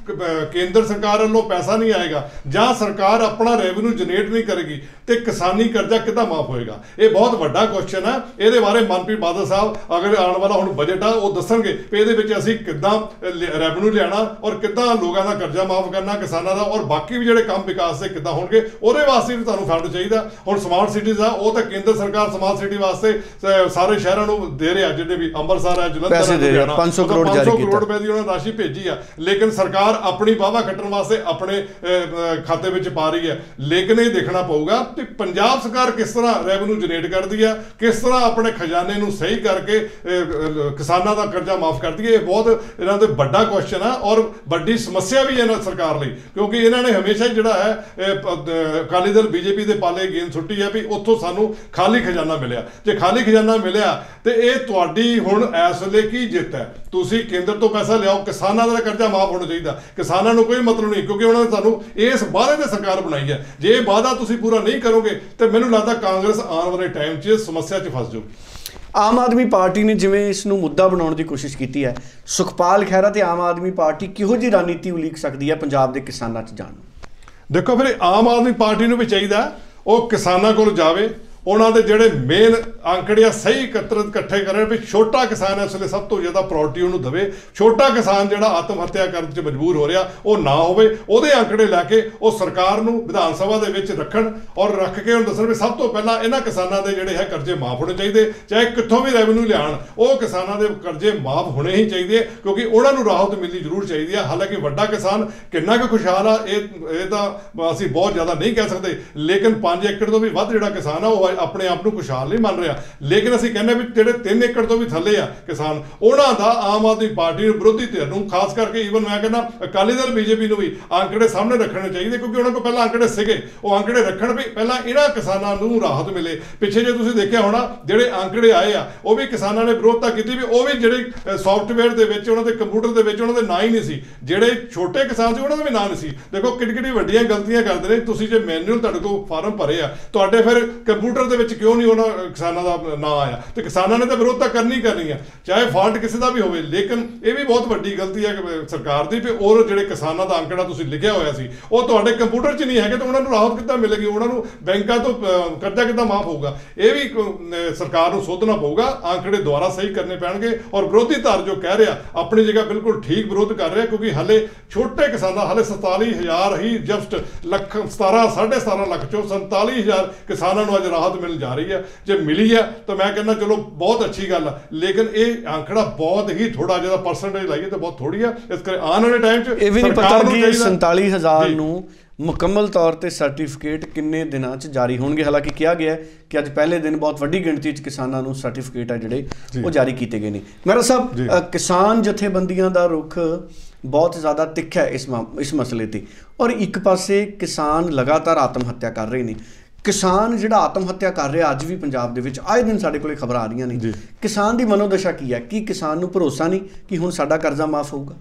ਕੇਂਦਰ ਸਰਕਾਰ ਵੱਲੋਂ ਪੈਸਾ ਨਹੀਂ ਆਏਗਾ ਜਾਂ ਸਰਕਾਰ ਆਪਣਾ ਰੈਵਨਿਊ ਜਨਰੇਟ ਨਹੀਂ ਕਰੇਗੀ ਤੇ ਕਿਸਾਨੀ ਕਰਜ਼ਾ ਕਿੱਦਾਂ ਮਾਫ ਹੋਏਗਾ? ਇਹ ਬਹੁਤ ਵੱਡਾ ਕੁਐਸਚਨ ਹੈ ਇਹਦੇ ਬਾਰੇ ਮਨਪ੍ਰੀਤ ਬਾਦਲ ਸਾਹਿਬ ਅਗਰ ਆਉਣ ਵਾਲਾ ਹੁਣ ਬਜਟ ਆ ਉਹ ਦੱਸਣਗੇ ਵੀ ਇਹਦੇ ਵਿੱਚ ਅਸੀਂ ਕਿੱਦਾਂ ਰੈਵਨਿਊ ਲਿਆਣਾ ਔਰ ਕਿੱਦਾਂ ਲੋਕਾਂ ਦਾ ਕਰਜ਼ਾ ਮਾਫ ਕਰਨਾ ਕਿਸਾਨਾਂ ਦਾ ਔਰ ਬਾਕੀ ਵੀ ਜਿਹੜੇ ਕੰਮ ਵਿਕਾਸ ਦੇ ਕਿੱਦਾਂ ਹੋਣਗੇ ਉਹਦੇ ਵਾਸਤੇ ਵੀ ਤੁਹਾਨੂੰ ਫੰਡ ਚਾਹੀਦਾ। ਹੁਣ ਸਮਾਰਟ ਸਿਟੀਜ਼ ਆ ਉਹ ਤਾਂ ਕੇਂਦਰ ਸਰਕਾਰ ਸਮਾਰਟ ਸਿਟੀ ਵਾਸਤੇ ਸਾਰੇ ਸ਼ਹਿਰਾਂ ਨੂੰ ਦੇ ਰਿਹਾ ਜਿਹੜੇ ਵੀ ਅੰਮ੍ਰਿਤਸਰ ਹੈ ਜਲੰਧਰ ਪੈਸੇ ਹੈ, ਦੇ ਰਿਹਾ, ਲੁਧਿਆਣਾ, 500 ਉਹਦਾ ਕਰੋੜ ਜਾਰੀ 500 ਕੀਤਾ। ਕਰੋੜ ਰੁਪਏ ਦੀ ਉਹਨਾਂ ਰਾਸ਼ੀ ਭੇਜੀ ਆ। ਲੇਕਿਨ ਸਰਕਾਰ ਆਪਣੀ ਵਾਵਾ ਖੱਟਣ ਵਾਸਤੇ ਆਪਣੇ ਖਾਤੇ ਵਿੱਚ ਪਾ ਰਹੀ ਹੈ। ਲੇਕਿਨ ਇਹ ਦੇਖਣਾ ਪਊਗਾ ਕਿ ਪੰਜਾਬ ਸਰਕਾਰ ਕਿਸ ਤਰ੍ਹਾਂ ਰੈਵਨਿਊ ਜਨਰੇਟ ਕਰਦੀ ਹੈ ਕਿਸ ਤਰ੍ਹਾਂ ਆਪਣੇ ਖਜ਼ਾਨੇ ਨੂੰ ਸਹੀ ਕਰਕੇ ਕਿਸਾਨਾਂ ਦਾ ਕਰਜ਼ਾ ਮਾਫ ਕਰਦੀ ਹੈ। ਇਹ ਬਹੁਤ ਇਹਨਾਂ ਦੇ ਵੱਡਾ ਕੁਐਸਚਨ ਆ ਔਰ ਵੱਡੀ ਸਮੱਸਿਆ ਵੀ ਇਹਨਾਂ ਸਰਕਾਰ ਲਈ ਕਿਉਂਕਿ ਇਹਨਾਂ ਨੇ ਹਮੇਸ਼ਾ ਜਿਹੜਾ ਹੈ ਇਹ ਪ- ਅਹ, ਅਕਾਲੀ ਦਲ ਬੀਜੇਪੀ ਦੇ ਪਾਲੇ ਗੇਂਦ ਸੁੱਟੀ ਹੈ ਵੀ ਉੱਥੋਂ ਸਾਨੂੰ ਖਾਲੀ ਖਜ਼ਾਨਾ ਮਿਲਿਆ। ਜੇ ਖਾਲੀ ਖਜ਼ਾਨਾ ਮਿਲਿਆ ਤੇ ਇਹ ਤੁਹਾਡੀ ਹੁਣ ਇਸ ਵੇਲੇ ਕੀ ਜਿੱਤ ਹੈ? ਤੁਸੀਂ ਕੇਂਦਰ ਤੋਂ ਪੈਸਾ ਲਿਆਓ ਕਿਸਾਨਾਂ ਦਾ ਕਰਜ਼ਾ ਮਾਫ ਹੋਣਾ ਚਾਹੀਦਾ। ਕਿਸਾਨਾਂ ਨੂੰ ਕੋਈ ਮਤਲਬ ਨਹੀਂ ਕਿਉਂਕਿ ਉਹਨਾਂ ਨੇ ਤੁਹਾਨੂੰ ਇਸ ਵਾਅਦੇ ਤੇ ਸਰਕਾਰ ਬਣਾਈ ਹੈ। ਜੇ ਇਹ ਵਾਅਦਾ ਤੁਸੀਂ ਪੂਰਾ ਨਹੀਂ ਕਰੋਗੇ ਤੇ ਮੈਨੂੰ ਲੱਗਦਾ ਕਾਂਗਰਸ ਆਉਣ ਵਾਲੇ ਟਾਈਮ 'ਚ ਸਮੱਸਿਆ 'ਚ ਫਸ ਜਾਊਗੀ। ਆਮ ਆਦਮੀ ਪਾਰਟੀ ਨੇ ਜਿਵੇਂ ਇਸ ਨੂੰ ਮੁੱਦਾ ਬਣਾਉਣ ਦੀ ਕੋਸ਼ਿਸ਼ ਕੀਤੀ ਹੈ ਸੁਖਪਾਲ ਖਹਿਰਾ ਤੇ ਆਮ ਆਦਮੀ ਪਾਰਟੀ ਕਿਹੋ ਜਿਹੀ ਰਣਨੀਤੀ ਉਲੀਕ ਸਕਦੀ ਹੈ ਪੰਜਾਬ ਦੇ ਕਿਸਾਨਾਂ 'ਚ ਜਾਣ ਨੂੰ? ਦੇਖੋ ਫਿਰ ਆਮ ਆਦਮੀ ਪਾਰਟੀ ਨੂੰ ਵੀ ਚਾਹੀਦਾ ਉਹ ਕਿਸਾਨਾਂ ਕੋਲ ਜਾਵੇ ਉਹਨਾਂ ਦੇ ਜਿਹੜੇ ਮੇਨ ਅੰਕੜੇ ਆ, ਸਹੀ ਇਕੱਤਰਤ ਇਕੱਠੇ ਕਰਨ ਵੀ ਛੋਟਾ ਕਿਸਾਨ ਇਸ ਵੇਲੇ ਸਭ ਤੋਂ ਜ਼ਿਆਦਾ ਪ੍ਰਾਇੋਰਟੀ ਉਹਨੂੰ ਦੇਵੇ। ਛੋਟਾ ਕਿਸਾਨ ਜਿਹੜਾ ਆਤਮ ਹੱਤਿਆ ਕਰਨ 'ਚ ਮਜਬੂਰ ਹੋ ਰਿਹਾ, ਉਹ ਨਾ ਹੋਵੇ, ਉਹਦੇ ਅੰਕੜੇ ਲੈ ਕੇ ਉਹ ਸਰਕਾਰ ਨੂੰ ਵਿਧਾਨ ਸਭਾ ਦੇ ਵਿੱਚ ਰੱਖਣ ਔਰ ਰੱਖ ਕੇ ਉਹਨੂੰ ਦੱਸਣ ਵੀ ਸਭ ਤੋਂ ਪਹਿਲਾਂ ਇਹਨਾਂ ਕਿਸਾਨਾਂ ਦੇ ਜਿਹੜੇ ਹੈ ਕਰਜ਼ੇ ਮਾਫ ਹੋਣੇ ਚਾਹੀਦੇ, ਚਾਹੇ ਕਿੱਥੋਂ ਵੀ ਰੈਵਨਿਊ ਲਿਆਣ ਉਹ ਕਿਸਾਨਾਂ ਦੇ ਕਰਜ਼ੇ ਮਾਫ ਹੋਣੇ ਹੀ ਚਾਹੀਦੇ, ਕਿਉਂਕਿ ਉਹਨਾਂ ਨੂੰ ਰਾਹਤ ਮਿਲਣੀ ਜ਼ਰੂਰ ਚਾਹੀਦੀ ਹੈ ਹਾਲਾਂਕਿ ਵੱਡਾ ਕਿਸਾਨ ਕਿੰਨਾ ਕੁ ਖੁਸ਼ਹਾਲ ਆ, ਇਹ ਇਹ ਤਾਂ ਅਸੀਂ ਬਹੁਤ ਜ਼ਿਆਦਾ ਨਹੀਂ ਕਹਿ ਸਕਦੇ, ਲੇਕਿਨ 5 ਏਕੜ ਤੋਂ ਵੀ ਵੱਧ ਜਿਹੜਾ ਕਿਸਾਨ ਆ, ਉਹ ਆਪਣੇ ਆਪ ਨੂੰ ਖੁਸ਼ਹਾਲ ਨਹੀਂ ਮੰਨ ਰਿਹਾ। ਲੇਕਿਨ ਅਸੀਂ ਕਹਿੰਦੇ ਵੀ ਜਿਹੜੇ 3 ਏਕੜ ਤੋਂ ਵੀ ਥੱਲੇ ਆ ਕਿਸਾਨ, ਉਹਨਾਂ ਦਾ ਆਮ ਆਦਮੀ ਪਾਰਟੀ ਨੂੰ ਵਿਰੋਧੀ ਧਿਰ ਨੂੰ, ਖਾਸ ਕਰਕੇ ਈਵਨ ਮੈਂ ਕਹਿੰਦਾ ਅਕਾਲੀ ਦਲ ਬੀਜੇਪੀ ਨੂੰ ਵੀ ਅੰਕੜੇ ਸਾਹਮਣੇ ਰੱਖਣੇ ਚਾਹੀਦੇ, ਕਿਉਂਕਿ ਉਹਨਾਂ ਕੋਲ ਪਹਿਲਾਂ ਅੰਕੜੇ ਸੀਗੇ। ਉਹ ਅੰਕੜੇ ਰੱਖਣ ਵੀ ਪਹਿਲਾਂ ਇਹਨਾਂ ਕਿਸਾਨਾਂ ਨੂੰ ਰਾਹਤ ਮਿਲੇ। ਪਿੱਛੇ ਜੇ ਤੁਸੀਂ ਦੇਖਿਆ ਹੋਣਾ, ਜਿਹੜੇ ਅੰਕੜੇ ਆਏ ਆ, ਉਹ ਵੀ ਕਿਸਾਨਾਂ ਨੇ ਵਿਰੋਧਤਾ ਕੀਤੀ ਵੀ ਉਹ ਵੀ ਜਿਹੜੇ ਸੌਫਟਵੇਅਰ ਦੇ ਵਿੱਚ, ਉਹਨਾਂ ਦੇ ਕੰਪਿਊਟਰ ਦੇ ਵਿੱਚ ਉਹਨਾਂ ਦੇ ਨਾਂ ਹੀ ਨਹੀਂ ਸੀ। ਜਿਹੜੇ ਛੋਟੇ ਕਿਸਾਨ ਸੀ, ਉਹਨਾਂ ਦਾ ਵੀ ਨਾਂ ਨਹੀਂ ਸੀ। ਦੇਖੋ ਕਿਹੜੀ ਕਿਹੜੀ ਵੱਡੀਆਂ ਗਲਤੀਆਂ ਕਰਦੇ ਨੇ। ਤੁਸੀਂ ਜੇ ਮੈਨੂਅਲ ਤੁਹਾਡੇ ਕੋਲ ਫਾਰਮ ਭਰੇ ਆ, ਤੁਹਾਡੇ ਫਿਰ ਕੰਪਿਊਟਰ ਦੇ ਵਿੱਚ ਕਿਉਂ ਨਹੀਂ ਉਹਨਾਂ ਕਿਸਾਨਾਂ ਦਾ ਨਾਂ ਆਇਆ? ਤੇ ਕਿਸਾਨਾਂ ਨੇ ਤਾਂ ਵਿਰੋਧ ਤਾਂ ਕਰਨੀ ਕਰਨੀ ਆ। ਚਾਹੇ ਫਾਲਟ ਕਿਸੇ ਦਾ ਵੀ ਹੋਵੇ, ਲੇਕਿਨ ਇਹ ਵੀ ਬਹੁਤ ਵੱਡੀ ਗਲਤੀ ਹੈ ਸਰਕਾਰ ਦੀ ਵੀ ਉਹ ਜਿਹੜੇ ਕਿਸਾਨਾਂ ਦਾ ਅੰਕੜਾ ਤੁਸੀਂ ਲਿਖਿਆ ਹੋਇਆ ਸੀ, ਉਹ ਤੁਹਾਡੇ ਕੰਪਿਊਟਰ 'ਚ ਨਹੀਂ ਹੈਗੇ ਤਾਂ ਉਹਨਾਂ ਨੂੰ ਰਾਹਤ ਕਿੱਦਾਂ ਮਿਲੇਗੀ? ਉਹਨਾਂ ਨੂੰ ਬੈਂਕਾਂ ਤੋਂ ਕਰਜ਼ਾ ਕਿੱਦਾਂ ਮਾਫ ਹੋਊਗਾ? ਇਹ ਵੀ ਸਰਕਾਰ ਨੂੰ ਸੋਧਣਾ ਪਊਗਾ, ਅੰਕੜੇ ਦੁਆਰਾ ਸਹੀ ਕਰਨੇ ਪੈਣਗੇ ਔਰ ਵਿਰੋਧੀ ਧਿਰ ਜੋ ਕਹਿ ਰਿਹਾ, ਆਪਣੀ ਜਗ੍ਹਾ ਬਿਲਕੁਲ ਠੀਕ ਵਿਰੋਧ ਕਰ ਰਿਹਾ, ਕਿਉਂਕਿ ਹਲੇ ਛੋਟੇ ਕਿਸਾਨਾਂ, ਹਲੇ 47000 ਹੀ ਜਸਟ ਲੱਖ 17 17.5 ਲੱਖ ਚੋਂ 47000 ਕਿਸਾਨਾਂ ਨੂੰ ਅੱਜ ਰਾਹਤ ਮਿਲ ਜਾ ਰਹੀ ਹੈ। ਜੇ ਮਿਲੀ ਹੈ ਤਾਂ ਮੈਂ ਕਹਿੰਦਾ ਚਲੋ ਬਹੁਤ ਅੱਛੀ ਗੱਲ ਆ। ਲੇਕਿਨ ਇਹ ਅੰਕੜਾ ਬਹੁਤ ਹੀ ਥੋੜਾ ਜਿਹਾ ਪਰਸੈਂਟੇਜ ਲਾਈਏ ਤਾਂ ਬਹੁਤ ਥੋੜੀ ਆ। ਇਸ ਕਰਕੇ ਆਉਣ ਵਾਲੇ ਟਾਈਮ 'ਚ ਇਹ ਵੀ ਨਹੀਂ ਪਤਾ ਕਿ ਚਾਹੀਦਾ- 47000 ਜੀ। ਨੂੰ ਮੁਕੰਮਲ ਤੌਰ ਤੇ ਸਰਟੀਫਿਕੇਟ ਕਿੰਨੇ ਦਿਨਾਂ 'ਚ ਜਾਰੀ ਹੋਣਗੇ? ਹਾਲਾਂਕਿ ਕਿਹਾ ਗਿਆ ਹੈ ਕਿ ਅੱਜ ਪਹਿਲੇ ਦਿਨ ਬਹੁਤ ਵੱਡੀ ਗਿਣਤੀ 'ਚ ਕਿਸਾਨਾਂ ਨੂੰ ਸਰਟੀਫਿਕੇਟ ਆ ਜਿਹੜੇ ਉਹ ਜਾਰੀ ਕੀਤੇ ਗਏ ਨੇ। ਮੇਰਾ ਸਾਹਿਬ ਕਿਸਾਨ ਜਥੇਬੰਦੀਆਂ ਦਾ ਰੁਖ ਬਹੁਤ ਜ਼ਿਆਦਾ ਤਿੱਖਾ ਹੈ ਇਸ ਇਸ ਮਸਲੇ ਤੇ। ਔਰ ਇੱਕ ਪਾਸੇ ਕਿਸਾਨ ਲਗਾਤਾਰ ਆਤਮ ਹੱਤਿਆ ਕਰ ਰਹੇ ਨੇ। ਕਿਸਾਨ ਜਿਹੜਾ ਆਤਮ ਹੱਤਿਆ ਕਰ ਰਿਹਾ ਅੱਜ ਵੀ ਪੰਜਾਬ ਦੇ ਵਿੱਚ ਆਏ ਦਿਨ ਸਾਡੇ ਕੋਲੇ ਖਬਰਾਂ ਆ ਰਹੀਆਂ ਨੇ। ਕਿਸਾਨ ਦੀ ਮਨੋਦਸ਼ਾ ਕੀ ਹੈ? ਕਿ ਕਿਸਾਨ ਨੂੰ ਭਰੋਸਾ ਨਹੀਂ ਕਿ ਹੁਣ ਸਾਡਾ ਕਰਜ਼ਾ ਮਾਫ ਹੋਊਗਾ?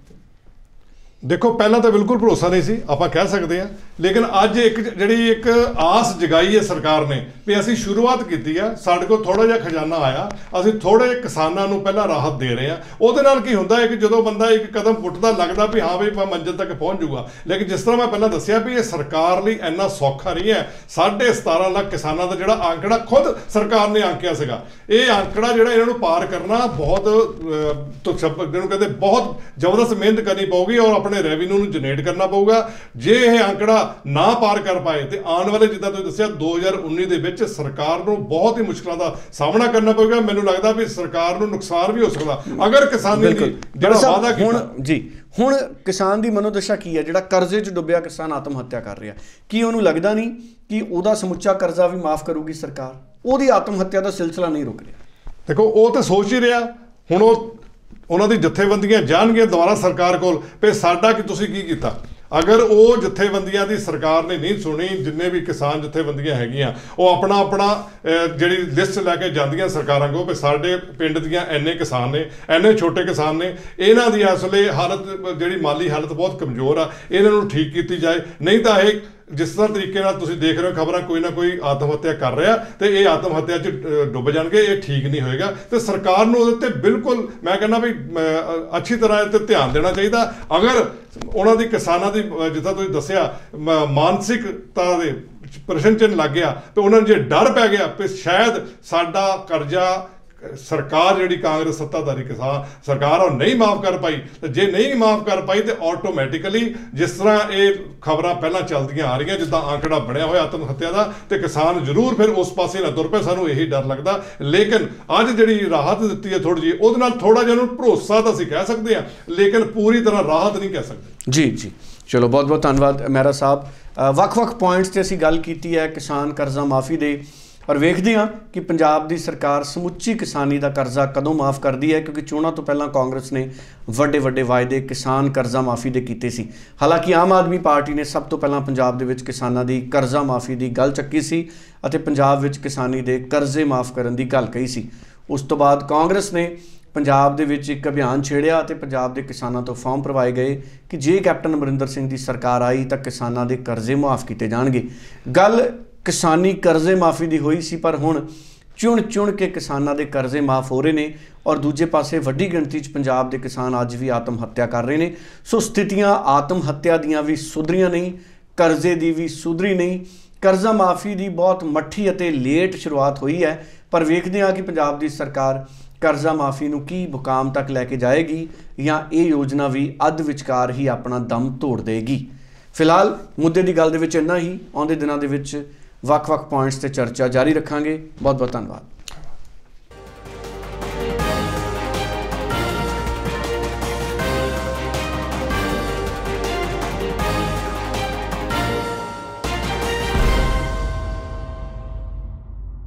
ਦੇਖੋ, ਪਹਿਲਾਂ ਤਾਂ ਬਿਲਕੁਲ ਭਰੋਸਾ ਨਹੀਂ ਸੀ, ਆਪਾਂ ਕਹਿ ਸਕਦੇ ਹਾਂ। ਲੇਕਿਨ ਅੱਜ ਇੱਕ ਜਿਹੜੀ ਇੱਕ ਆਸ ਜਗਾਈ ਹੈ ਸਰਕਾਰ ਨੇ ਵੀ ਅਸੀਂ ਸ਼ੁਰੂਆਤ ਕੀਤੀ ਆ, ਸਾਡੇ ਕੋਲ ਥੋੜਾ ਜਿਹਾ ਖਜ਼ਾਨਾ ਆਇਆ, ਅਸੀਂ ਥੋੜੇ ਕਿਸਾਨਾਂ ਨੂੰ ਪਹਿਲਾਂ ਰਾਹਤ ਦੇ ਰਹੇ ਆ ਉਹਦੇ ਨਾਲ ਕੀ ਹੁੰਦਾ ਹੈ ਕਿ ਜਦੋਂ ਬੰਦਾ ਇੱਕ ਕਦਮ ਪੁੱਟਦਾ ਲੱਗਦਾ ਵੀ ਹਾਂ ਵੀ ਆਪਾਂ ਮੰਜ਼ਿਲ ਤੱਕ ਪਹੁੰਚ ਜਾਊਗਾ ਲੇਕਿਨ ਜਿਸ ਤਰ੍ਹਾਂ ਮੈਂ ਪਹਿਲਾਂ ਦੱਸਿਆ ਵੀ ਇਹ ਸਰਕਾਰ ਲਈ ਇੰਨਾ ਸੌਖਾ ਨਹੀਂ ਹੈ 17.5 ਲੱਖ ਕਿਸਾਨਾਂ ਦਾ ਜਿਹੜਾ ਅੰਕੜਾ ਖੁਦ ਸਰਕਾਰ ਨੇ ਆਂਕਿਆ ਸੀਗਾ। ਇਹ ਅੰਕੜਾ ਜਿਹੜਾ ਇਹਨਾਂ ਨੂੰ ਪਾਰ ਕਰਨਾ ਬਹੁਤ ਜਿਹਨੂੰ ਕਹਿੰਦੇ ਬਹੁਤ ਜ਼ਬਰਦਸਤ ਮਿਹਨਤ ਕਰਨੀ ਪਊਗੀ ਔਰ ਆਪਣੇ ਰੈਵਨਿਊ ਨੂੰ ਜਨਰੇਟ ਕਰਨਾ ਪਊਗਾ। ਜੇ ਇਹ ਅੰਕੜਾ ਨਾ ਪਾਰ ਕਰ ਪਾਏ ਤੇ ਆਉਣ ਵਾਲੇ ਜਿੱਦਾਂ ਤੁਸੀਂ ਦੱਸਿਆ 2019 ਦੇ ਵਿੱਚ ਸਰਕਾਰ ਨੂੰ ਬਹੁਤ ਹੀ ਮੁਸ਼ਕਲਾਂ ਦਾ ਸਾਹਮਣਾ ਕਰਨਾ ਪਊਗਾ। ਮੈਨੂੰ ਲੱਗਦਾ ਵੀ ਸਰਕਾਰ ਨੂੰ ਨੁਕਸਾਨ ਵੀ ਹੋ ਸਕਦਾ। ਅਗਰ ਕਿਸਾਨੀ ਦੀ ਜਿਹੜਾ ਵਾਅਦਾ ਹੁਣ ਜੀ ਹੁਣ ਕਿਸਾਨ ਦੀ ਮਨੋਦਸ਼ਾ ਕੀ ਹੈ? ਜਿਹੜਾ ਕਰਜ਼ੇ 'ਚ ਡੁੱਬਿਆ ਕਿਸਾਨ ਆਤਮ ਹੱਤਿਆ ਕਰ ਰਿਹਾ। ਕੀ ਉਹਨੂੰ ਲੱਗਦਾ ਨਹੀਂ ਕਿ ਉਹਦਾ ਸਮੁੱਚਾ ਕਰਜ਼ਾ ਵੀ ਮਾਫ ਕਰੂਗੀ ਸਰਕਾਰ? ਉਹਦੀ ਆਤਮ ਹੱਤਿਆ ਦਾ ਸਿਲਸਿਲਾ ਨਹੀਂ ਰੁਕ ਰਿਹਾ। ਦੇਖੋ ਉਹ ਤਾਂ ਸੋਚ ਹੀ ਰਿਹਾ। ਹੁਣ ਉਹ ਉਹਨਾਂ ਦੀ ਜਥੇਬੰਦੀਆਂ ਜਾਣਗੀਆਂ ਦੁਬਾਰਾ ਸਰਕਾਰ ਕੋਲ, ਵੀ ਸਾਡਾ ਕਿ ਤੁਸੀਂ ਕੀ ਕੀਤਾ? ਅਗਰ ਉਹ ਜਥੇਬੰਦੀਆਂ ਦੀ ਸਰਕਾਰ ਨੇ ਨਹੀਂ ਸੁਣੀ, ਜਿੰਨੇ ਵੀ ਕਿਸਾਨ ਜਥੇਬੰਦੀਆਂ ਹੈਗੀਆਂ, ਉਹ ਆਪਣਾ ਆਪਣਾ ਜਿਹੜੀ ਲਿਸਟ ਲੈ ਕੇ ਜਾਂਦੀਆਂ ਸਰਕਾਰਾਂ ਕੋਲ, ਵੀ ਸਾਡੇ ਪਿੰਡ ਦੀਆਂ ਐਨੇ ਕਿਸਾਨ ਨੇ ਐਨੇ ਛੋਟੇ ਕਿਸਾਨ ਨੇ, ਇਹਨਾਂ ਦੀ ਅਸਲੇ ਹਾਲਤ, ਜਿਹੜੀ ਮਾਲੀ ਹਾਲਤ ਬਹੁਤ ਕਮਜ਼ੋਰ ਆ, ਇਹਨਾਂ ਨੂੰ ਠੀਕ ਕੀਤੀ ਜਾਏ। ਨਹੀਂ ਤਾਂ ਇਹ ਜਿਸ ਤਰ੍ਹਾਂ ਤਰੀਕੇ ਨਾਲ ਤੁਸੀਂ ਦੇਖ ਰਹੇ ਹੋ ਖਬਰਾਂ, ਕੋਈ ਨਾ ਕੋਈ ਆਤਮ ਹੱਤਿਆ ਕਰ ਰਿਹਾ ਤੇ ਇਹ ਆਤਮ ਹੱਤਿਆ 'ਚ ਡੁੱਬ ਜਾਣਗੇ, ਇਹ ਠੀਕ ਨਹੀਂ ਹੋਏਗਾ। ਤੇ ਸਰਕਾਰ ਨੂੰ ਉਹਦੇ ਤੇ ਬਿਲਕੁਲ ਮੈਂ ਕਹਿੰਦਾ ਵੀ ਅੱਛੀ ਤਰ੍ਹਾਂ ਇਹ ਤੇ ਧਿਆਨ ਦੇਣਾ ਚਾਹੀਦਾ। ਅਗਰ ਉਹਨਾਂ ਦੀ ਕਿਸਾਨਾਂ ਦੀ ਜਿੱਦਾਂ ਤੁਸੀਂ ਦੱਸਿਆ, ਮ- ਮਾਨਸਿਕਤਾ ਦੇ ਪ੍ਰਸ਼ਨ ਚਿੰਨ੍ਹ ਲੱਗ ਗਿਆ, ਤੇ ਉਹਨਾਂ ਨੂੰ ਜੇ ਡਰ ਪੈ ਗਿਆ ਕਿ ਸ਼ਾਇਦ ਸਾਡਾ ਕਰਜ਼ਾ ਸਰਕਾਰ ਜਿਹੜੀ ਕਾਂਗਰਸ ਸੱਤਾਧਾਰੀ ਕਿਸਾਨ, ਸਰਕਾਰ ਉਹ ਨਹੀਂ ਮਾਫ ਕਰ ਪਾਈ, ਤੇ ਜੇ ਨਹੀਂ ਮਾਫ ਕਰ ਪਾਈ ਤੇ ਆਟੋਮੈਟਿਕਲੀ ਜਿਸ ਤਰ੍ਹਾਂ ਇਹ ਖਬਰਾਂ ਪਹਿਲਾਂ ਚੱਲਦੀਆਂ ਆ ਰਹੀਆਂ, ਜਿੱਦਾਂ ਆંકੜਾ ਬਣਿਆ ਹੋਇਆ ਆਤਮ ਹੱਤਿਆ ਦਾ, ਤੇ ਕਿਸਾਨ ਜ਼ਰੂਰ ਫਿਰ ਉਸ ਪਾਸੇ ਨਾ ਤੁਰ ਪਏ, ਸਾਨੂੰ ਇਹੀ ਡਰ ਲੱਗਦਾ। ਲੇਕਿਨ ਅੱਜ ਜਿਹੜੀ ਰਾਹਤ ਦਿੱਤੀ ਹੈ ਥੋੜੀ ਜਿਹੀ, ਉਹਦੇ ਨਾਲ ਥੋੜਾ ਜਿਹਾ ਉਹਨੂੰ ਭਰੋਸਾ ਤਾਂ ਅਸੀਂ ਕਹਿ ਸਕਦੇ ਹਾਂ, ਲੇਕਿਨ ਪੂਰੀ ਤਰ੍ਹਾਂ ਰਾਹਤ ਨਹੀਂ ਕਹਿ ਸਕਦੇ। ਜੀ ਜੀ। ਚਲੋ ਬਹੁਤ ਬਹੁਤ ਧੰਨਵਾਦ ਮਹਿਰਾ ਸਾਹਿਬ। ਵੱਖ-ਵੱਖ ਪੁਆਇੰਟਸ ਤੇ ਅਸੀਂ ਗੱਲ ਕੀਤੀ ਹੈ ਕਿਸਾਨ ਕਰਜ਼ਾ ਮਾਫੀ ਦੇ। ਔਰ ਵੇਖਦੇ ਹਾਂ ਕਿ ਪੰਜਾਬ ਦੀ ਸਰਕਾਰ ਸਮੁੱਚੀ ਕਿਸਾਨੀ ਦਾ ਕਰਜ਼ਾ ਕਦੋਂ ਮਾਫ ਕਰਦੀ ਹੈ, ਕਿਉਂਕਿ ਚੋਣਾਂ ਤੋਂ ਪਹਿਲਾਂ ਕਾਂਗਰਸ ਨੇ ਵੱਡੇ ਵੱਡੇ ਵਾਅਦੇ ਕਿਸਾਨ ਕਰਜ਼ਾ ਮਾਫੀ ਦੇ ਕੀਤੇ ਸੀ। ਹਾਲਾਂਕਿ ਆਮ ਆਦਮੀ ਪਾਰਟੀ ਨੇ ਸਭ ਤੋਂ ਪਹਿਲਾਂ ਪੰਜਾਬ ਦੇ ਵਿੱਚ ਕਿਸਾਨਾਂ ਦੀ ਕਰਜ਼ਾ ਮਾਫੀ ਦੀ ਗੱਲ ਚੱਕੀ ਸੀ ਅਤੇ ਪੰਜਾਬ ਵਿੱਚ ਕਿਸਾਨੀ ਦੇ ਕਰਜ਼ੇ ਮਾਫ ਕਰਨ ਦੀ ਗੱਲ ਕਹੀ ਸੀ। ਉਸ ਤੋਂ ਬਾਅਦ ਕਾਂਗਰਸ ਨੇ ਪੰਜਾਬ ਦੇ ਵਿੱਚ ਇੱਕ ਅਭਿਆਨ ਛੇੜਿਆ ਅਤੇ ਪੰਜਾਬ ਦੇ ਕਿਸਾਨਾਂ ਤੋਂ ਫਾਰਮ ਭਰਵਾਏ ਗਏ ਕਿ ਜੇ ਕੈਪਟਨ ਅਮਰਿੰਦਰ ਸਿੰਘ ਦੀ ਸਰਕਾਰ ਆਈ ਤਾਂ ਕਿਸਾਨਾਂ ਦੇ ਕਰਜ਼ੇ ਮਾਫ ਕੀਤੇ ਜਾਣਗੇ। ਗੱਲ ਕਿਸਾਨੀ ਕਰਜ਼ੇ ਮਾਫੀ ਦੀ ਹੋਈ ਸੀ, ਪਰ ਹੁਣ ਚੁਣ ਚੁਣ ਕੇ ਕਿਸਾਨਾਂ ਦੇ ਕਰਜ਼ੇ ਮਾਫ ਹੋ ਰਹੇ ਨੇ ਔਰ ਦੂਜੇ ਪਾਸੇ ਵੱਡੀ ਗਿਣਤੀ 'ਚ ਪੰਜਾਬ ਦੇ ਕਿਸਾਨ ਅੱਜ ਵੀ ਆਤਮ ਹੱਤਿਆ ਕਰ ਰਹੇ ਨੇ। ਸੋ ਸਥਿਤੀਆਂ ਆਤਮ ਹੱਤਿਆ ਦੀਆਂ ਵੀ ਸੁਧਰੀਆਂ ਨਹੀਂ, ਕਰਜ਼ੇ ਦੀ ਵੀ ਸੁਧਰੀ ਨਹੀਂ। ਕਰਜ਼ਾ ਮਾਫੀ ਦੀ ਬਹੁਤ ਮੱਠੀ ਅਤੇ ਲੇਟ ਸ਼ੁਰੂਆਤ ਹੋਈ ਹੈ, ਪਰ ਵੇਖਦੇ ਹਾਂ ਕਿ ਪੰਜਾਬ ਦੀ ਸਰਕਾਰ ਕਰਜ਼ਾ ਮਾਫੀ ਨੂੰ ਕੀ ਮੁਕਾਮ ਤੱਕ ਲੈ ਕੇ ਜਾਏਗੀ ਜਾਂ ਇਹ ਯੋਜਨਾ ਵੀ ਅੱਧ ਵਿਚਕਾਰ ਹੀ ਆਪਣਾ ਦਮ ਤੋੜ ਦੇਗੀ। ਫਿਲਹਾਲ ਮੁੱਦੇ ਦੀ ਗੱਲ ਦੇ ਵਿੱਚ ਇੰਨਾ ਹੀ। ਆਉਂਦੇ ਦਿਨਾਂ ਦੇ ਵਿੱਚ ਵੱਖ-ਵੱਖ ਪੁਆਇੰਟਸ ਤੇ ਚਰਚਾ ਜਾਰੀ ਰੱਖਾਂਗੇ। ਬਹੁਤ ਬਹੁਤ ਧੰਨਵਾਦ।